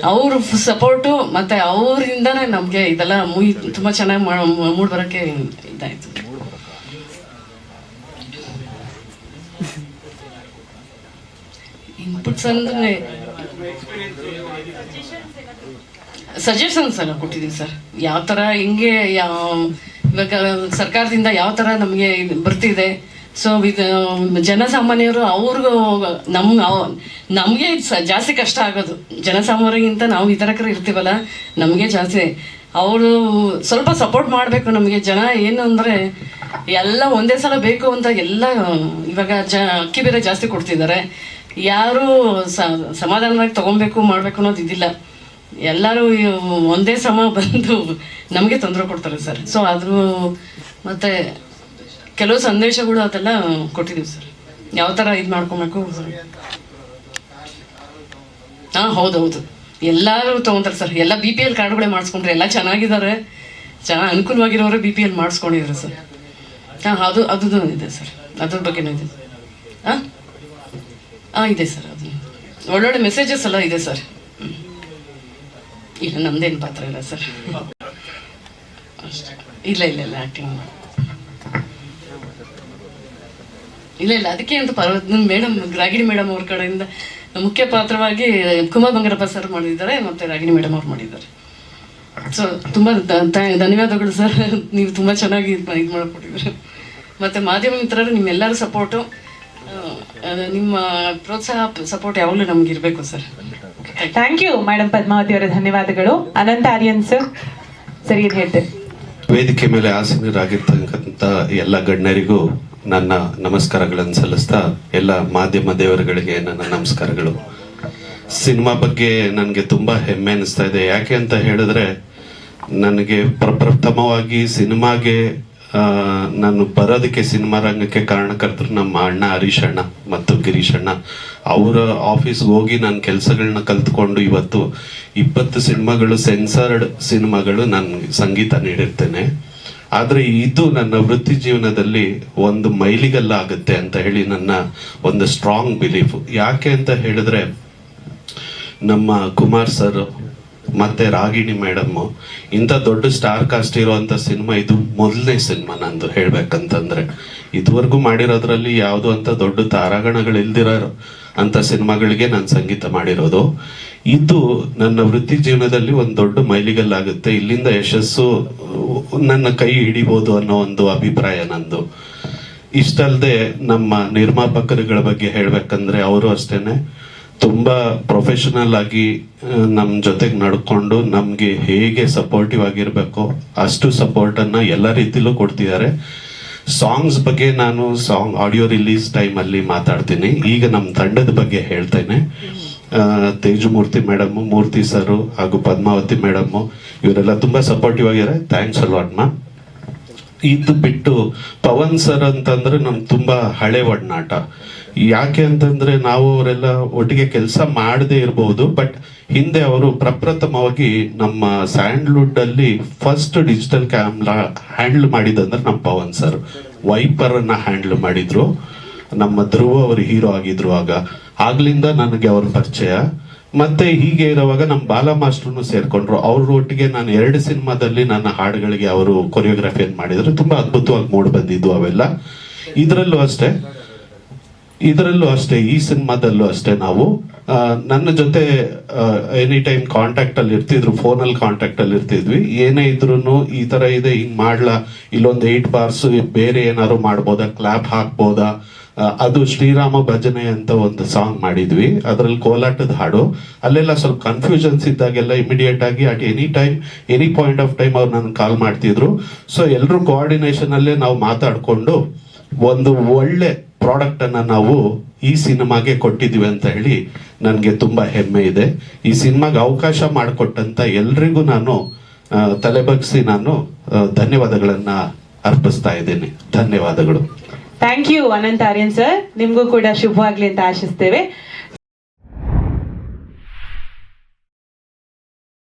ಅವರು ಸಪೋರ್ಟು ಮತ್ತು ಅವರಿಂದನೇ ನಮಗೆ ಇದೆಲ್ಲ ಮೂವಿ ತುಂಬ ಚೆನ್ನಾಗಿ ಮೂಡ್ ಬರೋಕ್ಕೆ ಇದಾಯಿತು. ಇನ್ಪುಟ್ಸ್ ಅಂದರೆ ಸಜೆಷನ್ಸ್ ಎಲ್ಲ ಕೊಟ್ಟಿದ್ದೀವಿ ಸರ್. ಯಾವ ಥರ ಹಿಂಗೆ ಯಾವ ಸರ್ಕಾರದಿಂದ ಯಾವ ಥರ ನಮಗೆ ಬರ್ತಿದೆ. ಸೊ ಇದು, ಜನಸಾಮಾನ್ಯರು ಅವ್ರಿಗೂ ನಮ್ಮ ನಮಗೆ ಜಾಸ್ತಿ ಕಷ್ಟ ಆಗೋದು. ಜನಸಾಮಾನ್ಯರಿಗಿಂತ ನಾವು ವಿತರಕರು ಇರ್ತೀವಲ್ಲ, ನಮಗೆ ಜಾಸ್ತಿ. ಅವರು ಸ್ವಲ್ಪ ಸಪೋರ್ಟ್ ಮಾಡಬೇಕು ನಮಗೆ. ಜನ ಏನು ಅಂದರೆ, ಎಲ್ಲ ಒಂದೇ ಸಲ ಬೇಕು ಅಂತ ಎಲ್ಲ, ಇವಾಗ ಜ, ಅಕ್ಕಿ ಬೇರೆ ಜಾಸ್ತಿ ಕೊಡ್ತಿದ್ದಾರೆ. ಯಾರು ಸಮಾಧಾನವಾಗಿ ತಗೊಬೇಕು, ಮಾಡಬೇಕು ಅನ್ನೋದು ಇದಿಲ್ಲ. ಎಲ್ಲರೂ ಒಂದೇ ಸಮ ಬಂದು ನಮಗೆ ತೊಂದರೆ ಕೊಡ್ತಾರೆ ಸರ್. ಸೊ ಅದ್ರ ಮತ್ತು ಕೆಲವು ಸಂದೇಶಗಳು ಅದೆಲ್ಲ ಕೊಟ್ಟಿದ್ದೀವಿ ಸರ್. ಯಾವ ಥರ ಇದು ಮಾಡ್ಕೊಬೇಕು ಹಾಂ, ಹೌದೌದು. ಎಲ್ಲರೂ ತೊಗೊತಾರೆ ಸರ್. ಎಲ್ಲ ಬಿ ಪಿ ಎಲ್ ಕಾರ್ಡ್ಗಳೇ ಮಾಡಿಸ್ಕೊಂಡ್ರೆ ಎಲ್ಲ ಚೆನ್ನಾಗಿದ್ದಾರೆ. ಚೆನ್ನಾಗಿ ಅನುಕೂಲವಾಗಿರೋರು ಬಿ ಪಿ ಎಲ್ ಮಾಡಿಸ್ಕೊಂಡಿದ್ದಾರೆ ಸರ್. ಹಾಂ, ಅದು ಅದು ಇದೆ ಸರ್. ಅದ್ರ ಬಗ್ಗೆನೂ ಇದೆ. ಹಾಂ? ಹಾಂ, ಇದೆ ಸರ್, ಅದು. ಒಳ್ಳೊಳ್ಳೆ ಮೆಸೇಜಸ್ ಎಲ್ಲ ಇದೆ ಸರ್. ಇಲ್ಲ ನಮ್ದೇನು ಪಾತ್ರ ಇಲ್ಲ ಸರ್. ಇಲ್ಲ ಇಲ್ಲ ಇಲ್ಲ ಆ್ಯಕ್ಟಿಂಗ್ ಇಲ್ಲ ಇಲ್ಲ, ಅದಕ್ಕೆ ಅಂತ ಪರ್ವತ ಮೇಡಮ್, ರಾಗಿಣಿ ಮೇಡಮ್ ಅವ್ರ ಕಡೆಯಿಂದ ಮುಖ್ಯ ಪಾತ್ರವಾಗಿ ಕುಮಾರ್ ಬಂಗಾರಪ್ಪ ಸರ್ ಮಾಡಿದ್ದಾರೆ, ಮತ್ತು ರಾಗಿಣಿ ಮೇಡಮ್ ಅವ್ರು ಮಾಡಿದ್ದಾರೆ. ಸೊ ತುಂಬ ಧನ್ಯವಾದಗಳು ಸರ್ ನೀವು ತುಂಬ ಚೆನ್ನಾಗಿ ಇದು ಮಾಡಿಕೊಟ್ಟಿದ್ದೀರಿ. ಮತ್ತು ಮಾಧ್ಯಮ ಮಿತ್ರರು, ನಿಮ್ಮೆಲ್ಲರ ಸಪೋರ್ಟು ನಿಮ್ಮ ಪ್ರೋತ್ಸಾಹ ಸಪೋರ್ಟ್ ಯಾವಾಗಲೂ ನಮ್ಗೆ ಇರಬೇಕು sir thank you madam Padmavathi ಅವರ ಧನ್ಯವಾದಗಳು. ಅನಂತ ಆರ್ಯನ್ ಸರ್ ಸರಿ ಹೇಳ್ತೇನೆ. ವೇದಿಕೆ ಮೇಲೆ ಆಸೀನರಾಗಿರ್ತಕ್ಕಂಥ ಎಲ್ಲ ಗಣ್ಯರಿಗೂ ನನ್ನ ನಮಸ್ಕಾರಗಳನ್ನು ಸಲ್ಲಿಸ್ತಾ ಎಲ್ಲ ಮಾಧ್ಯಮ ದೇವರುಗಳಿಗೆ ನನ್ನ ನಮಸ್ಕಾರಗಳು. ಸಿನಿಮಾ ಬಗ್ಗೆ ನನಗೆ ತುಂಬ ಹೆಮ್ಮೆ ಅನ್ನಿಸ್ತಾ ಇದೆ. ಯಾಕೆ ಅಂತ ಹೇಳಿದ್ರೆ, ನನಗೆ ಪ್ರಪ್ರಥಮವಾಗಿ ಸಿನಿಮಾಗೆ ನಾನು ಬರೋದಕ್ಕೆ ಸಿನಿಮಾ ರಂಗಕ್ಕೆ ಕಾರಣಕರ್ತರು ನಮ್ಮ ಅಣ್ಣ ಹರೀಶ್ ಅಣ್ಣ ಮತ್ತು ಗಿರೀಶ್ ಅಣ್ಣ. ಅವರ ಆಫೀಸ್ಗೆ ಹೋಗಿ ನಾನು ಕೆಲಸಗಳನ್ನ ಕಲ್ತ್ಕೊಂಡು ಇವತ್ತು ಇಪ್ಪತ್ತು ಸಿನಿಮಾಗಳು, ಸೆನ್ಸರ್ಡ್ ಸಿನಿಮಾಗಳು ನಾನು ಸಂಗೀತ ನೀಡಿರ್ತೇನೆ. ಆದರೆ ಇದು ನನ್ನ ವೃತ್ತಿ ಜೀವನದಲ್ಲಿ ಒಂದು ಮೈಲಿಗಲ್ಲ ಆಗುತ್ತೆ ಅಂತ ಹೇಳಿ ನನ್ನ ಒಂದು ಸ್ಟ್ರಾಂಗ್ ಬಿಲೀಫ್ ಯಾಕೆ ಅಂತ ಹೇಳಿದ್ರೆ ನಮ್ಮ ಕುಮಾರ್ ಸರ್ ಮತ್ತೆ ರಾಗಿಣಿ ಮೇಡಮ್ ಇಂಥ ದೊಡ್ಡ ಸ್ಟಾರ್ ಕಾಸ್ಟ್ ಇರುವಂತ ಸಿನಿಮಾ ಇದು ಮೊದಲನೇ ಸಿನಿಮಾ ನಂದು ಹೇಳ್ಬೇಕಂತಂದ್ರೆ. ಇದುವರೆಗೂ ಮಾಡಿರೋದ್ರಲ್ಲಿ ಯಾವುದು ಅಂತ ದೊಡ್ಡ ತಾರಾಗಣಗಳು ಇಲ್ದಿರೋ ಅಂತ ಸಿನಿಮಾಗಳಿಗೆ ನಾನು ಸಂಗೀತ ಮಾಡಿರೋದು. ಇದು ನನ್ನ ವೃತ್ತಿ ಜೀವನದಲ್ಲಿ ಒಂದು ದೊಡ್ಡ ಮೈಲಿಗಲ್ಲಾಗುತ್ತೆ. ಇಲ್ಲಿಂದ ಯಶಸ್ಸು, ನನ್ನ ಕೈ ಹಿಡಿಬೋದು ಅನ್ನೋ ಒಂದು ಅಭಿಪ್ರಾಯ ನಂದು. ಇಷ್ಟಲ್ಲದೆ ನಮ್ಮ ನಿರ್ಮಾಪಕರುಗಳ ಬಗ್ಗೆ ಹೇಳ್ಬೇಕಂದ್ರೆ ಅವರು ಅಷ್ಟೇನೆ. ತುಂಬಾ ಪ್ರೊಫೆಷನಲ್ ಆಗಿ ನಮ್ಮ ಜೊತೆಗೆ ನಡ್ಕೊಂಡು ನಮಗೆ ಹೇಗೆ ಸಪೋರ್ಟಿವ್ ಆಗಿರಬೇಕು ಅಷ್ಟು ಸಪೋರ್ಟ್ ಅನ್ನ ಎಲ್ಲ ರೀತಿಲೂ ಕೊಡ್ತಿದ್ದಾರೆ. ಸಾಂಗ್ಸ್ ಬಗ್ಗೆ ನಾನು ಸಾಂಗ್ ಆಡಿಯೋ ರಿಲೀಸ್ ಟೈಮ್ ಅಲ್ಲಿ ಮಾತಾಡ್ತೀನಿ. ಈಗ ನಮ್ಮ ತಂಡದ ಬಗ್ಗೆ ಹೇಳ್ತೇನೆ. ತೇಜಮೂರ್ತಿ ಮೇಡಮ್, ಮೂರ್ತಿ ಸರ್ ಹಾಗೂ ಪದ್ಮಾವತಿ ಮೇಡಮ್, ಇವರೆಲ್ಲ ತುಂಬಾ ಸಪೋರ್ಟಿವ್ ಆಗಿದ್ದಾರೆ. ಥ್ಯಾಂಕ್ಸ್ ಅಲ್ವಾಟ್ ಮ್ಯಾಮ್ ಇದು ಬಿಟ್ಟು ಪವನ್ ಸರ್ ಅಂತಂದ್ರೆ ನಮ್ಗೆ ತುಂಬಾ ಹಳೆ ಒಡನಾಟ. ಯಾಕೆ ಅಂತಂದ್ರೆ ನಾವು ಅವರೆಲ್ಲ ಒಟ್ಟಿಗೆ ಕೆಲಸ ಮಾಡದೇ ಇರಬಹುದು ಬಟ್ ಹಿಂದೆ ಅವರು ಪ್ರಪ್ರಥಮವಾಗಿ ನಮ್ಮ ಸ್ಯಾಂಡ್ಲ್ವುಡ್ ಅಲ್ಲಿ ಫಸ್ಟ್ ಡಿಜಿಟಲ್ ಕ್ಯಾಮ್ರಾ ಹ್ಯಾಂಡಲ್ ಮಾಡಿದಂದ್ರೆ ನಮ್ಮ ಪವನ್ ಸರ್. ವೈಪರ್ ಅನ್ನ ಹ್ಯಾಂಡಲ್ ಮಾಡಿದ್ರು. ನಮ್ಮ ಧ್ರುವ ಅವರು ಹೀರೋ ಆಗಿದ್ರು ಆಗ. ಆಗ್ಲಿಂದ ನನಗೆ ಅವ್ರ ಪರಿಚಯ. ಮತ್ತೆ ಹೀಗೆ ಇರುವಾಗ ನಮ್ಮ ಬಾಲ ಮಾಸ್ಟರ್ನು ಸೇರ್ಕೊಂಡ್ರು. ಅವ್ರ ಒಟ್ಟಿಗೆ ನಾನು ಎರಡು ಸಿನಿಮಾದಲ್ಲಿ ನನ್ನ ಹಾಡುಗಳಿಗೆ ಅವರು ಕೊರಿಯೋಗ್ರಫಿಯನ್ನು ಮಾಡಿದ್ರು. ತುಂಬಾ ಅದ್ಭುತವಾಗಿ ಮೂಡ್ ಬಂದಿದ್ದು ಅವೆಲ್ಲ. ಇದರಲ್ಲೂ ಅಷ್ಟೇ. ಇದರಲ್ಲೂ ಅಷ್ಟೇ, ಈ ಸಿನಿಮಾದಲ್ಲೂ ಅಷ್ಟೇ ನಾವು ನನ್ನ ಜೊತೆ ಎನಿ ಟೈಮ್ ಕಾಂಟ್ಯಾಕ್ಟ್ ಅಲ್ಲಿ ಇರ್ತಿದ್ರು ಫೋನ್ ಅಲ್ಲಿ ಕಾಂಟ್ಯಾಕ್ಟ್ ಅಲ್ಲಿ ಇರ್ತಿದ್ವಿ. ಏನೇ ಇದ್ರು ಈ ತರ ಇದೆ, ಹಿಂಗ್ ಮಾಡ್ಲಾ, ಇಲ್ಲೊಂದು ಏಟ್ ಬಾರ್ಸ್ ಬೇರೆ ಏನಾದ್ರು ಮಾಡ್ಬೋದಾ ಕ್ಲಾಪ್ ಹಾಕ್ಬೋದಾ ಅದು ಶ್ರೀರಾಮ ಭಜನೆ ಅಂತ ಒಂದು ಸಾಂಗ್ ಮಾಡಿದ್ವಿ. ಅದ್ರಲ್ಲಿ ಕೋಲಾಟದ ಹಾಡು. ಅಲ್ಲೆಲ್ಲ ಸ್ವಲ್ಪ ಕನ್ಫ್ಯೂಷನ್ಸ್ ಇದ್ದಾಗೆಲ್ಲ ಇಮಿಡಿಯೇಟ್ ಆಗಿ at any time any point of time ಅವ್ರು ನನ್ಗೆ ಕಾಲ್ ಮಾಡ್ತಿದ್ರು. ಸೊ ಎಲ್ಲರೂ ಕೋಆರ್ಡಿನೇಷನ್ ಅಲ್ಲೇ ನಾವು ಮಾತಾಡ್ಕೊಂಡು ಒಂದು ಒಳ್ಳೆ ಪ್ರಾಡಕ್ಟ್ ಅನ್ನ ನಾವು ಈ ಸಿನಿಮಾಗೆ ಕೊಟ್ಟಿದ್ದೀವಿ ಅಂತ ಹೇಳಿ ನನಗೆ ತುಂಬಾ ಹೆಮ್ಮೆ ಇದೆ. ಈ ಸಿನಿಮಾಗೆ ಅವಕಾಶ ಮಾಡಿಕೊಟ್ಟಂತ ಎಲ್ರಿಗೂ ನಾನು ತಲೆಬಗ್ಸಿ ನಾನು ಧನ್ಯವಾದಗಳನ್ನ ಅರ್ಪಿಸ್ತಾ ಇದ್ದೇನೆ. ಧನ್ಯವಾದಗಳು. Thank you Anantha Aryan sir ನಿಮಗೂ ಕೂಡ ಶುಭವಾಗ್ಲಿ ಅಂತ ಆಶಿಸ್ತೇವೆ.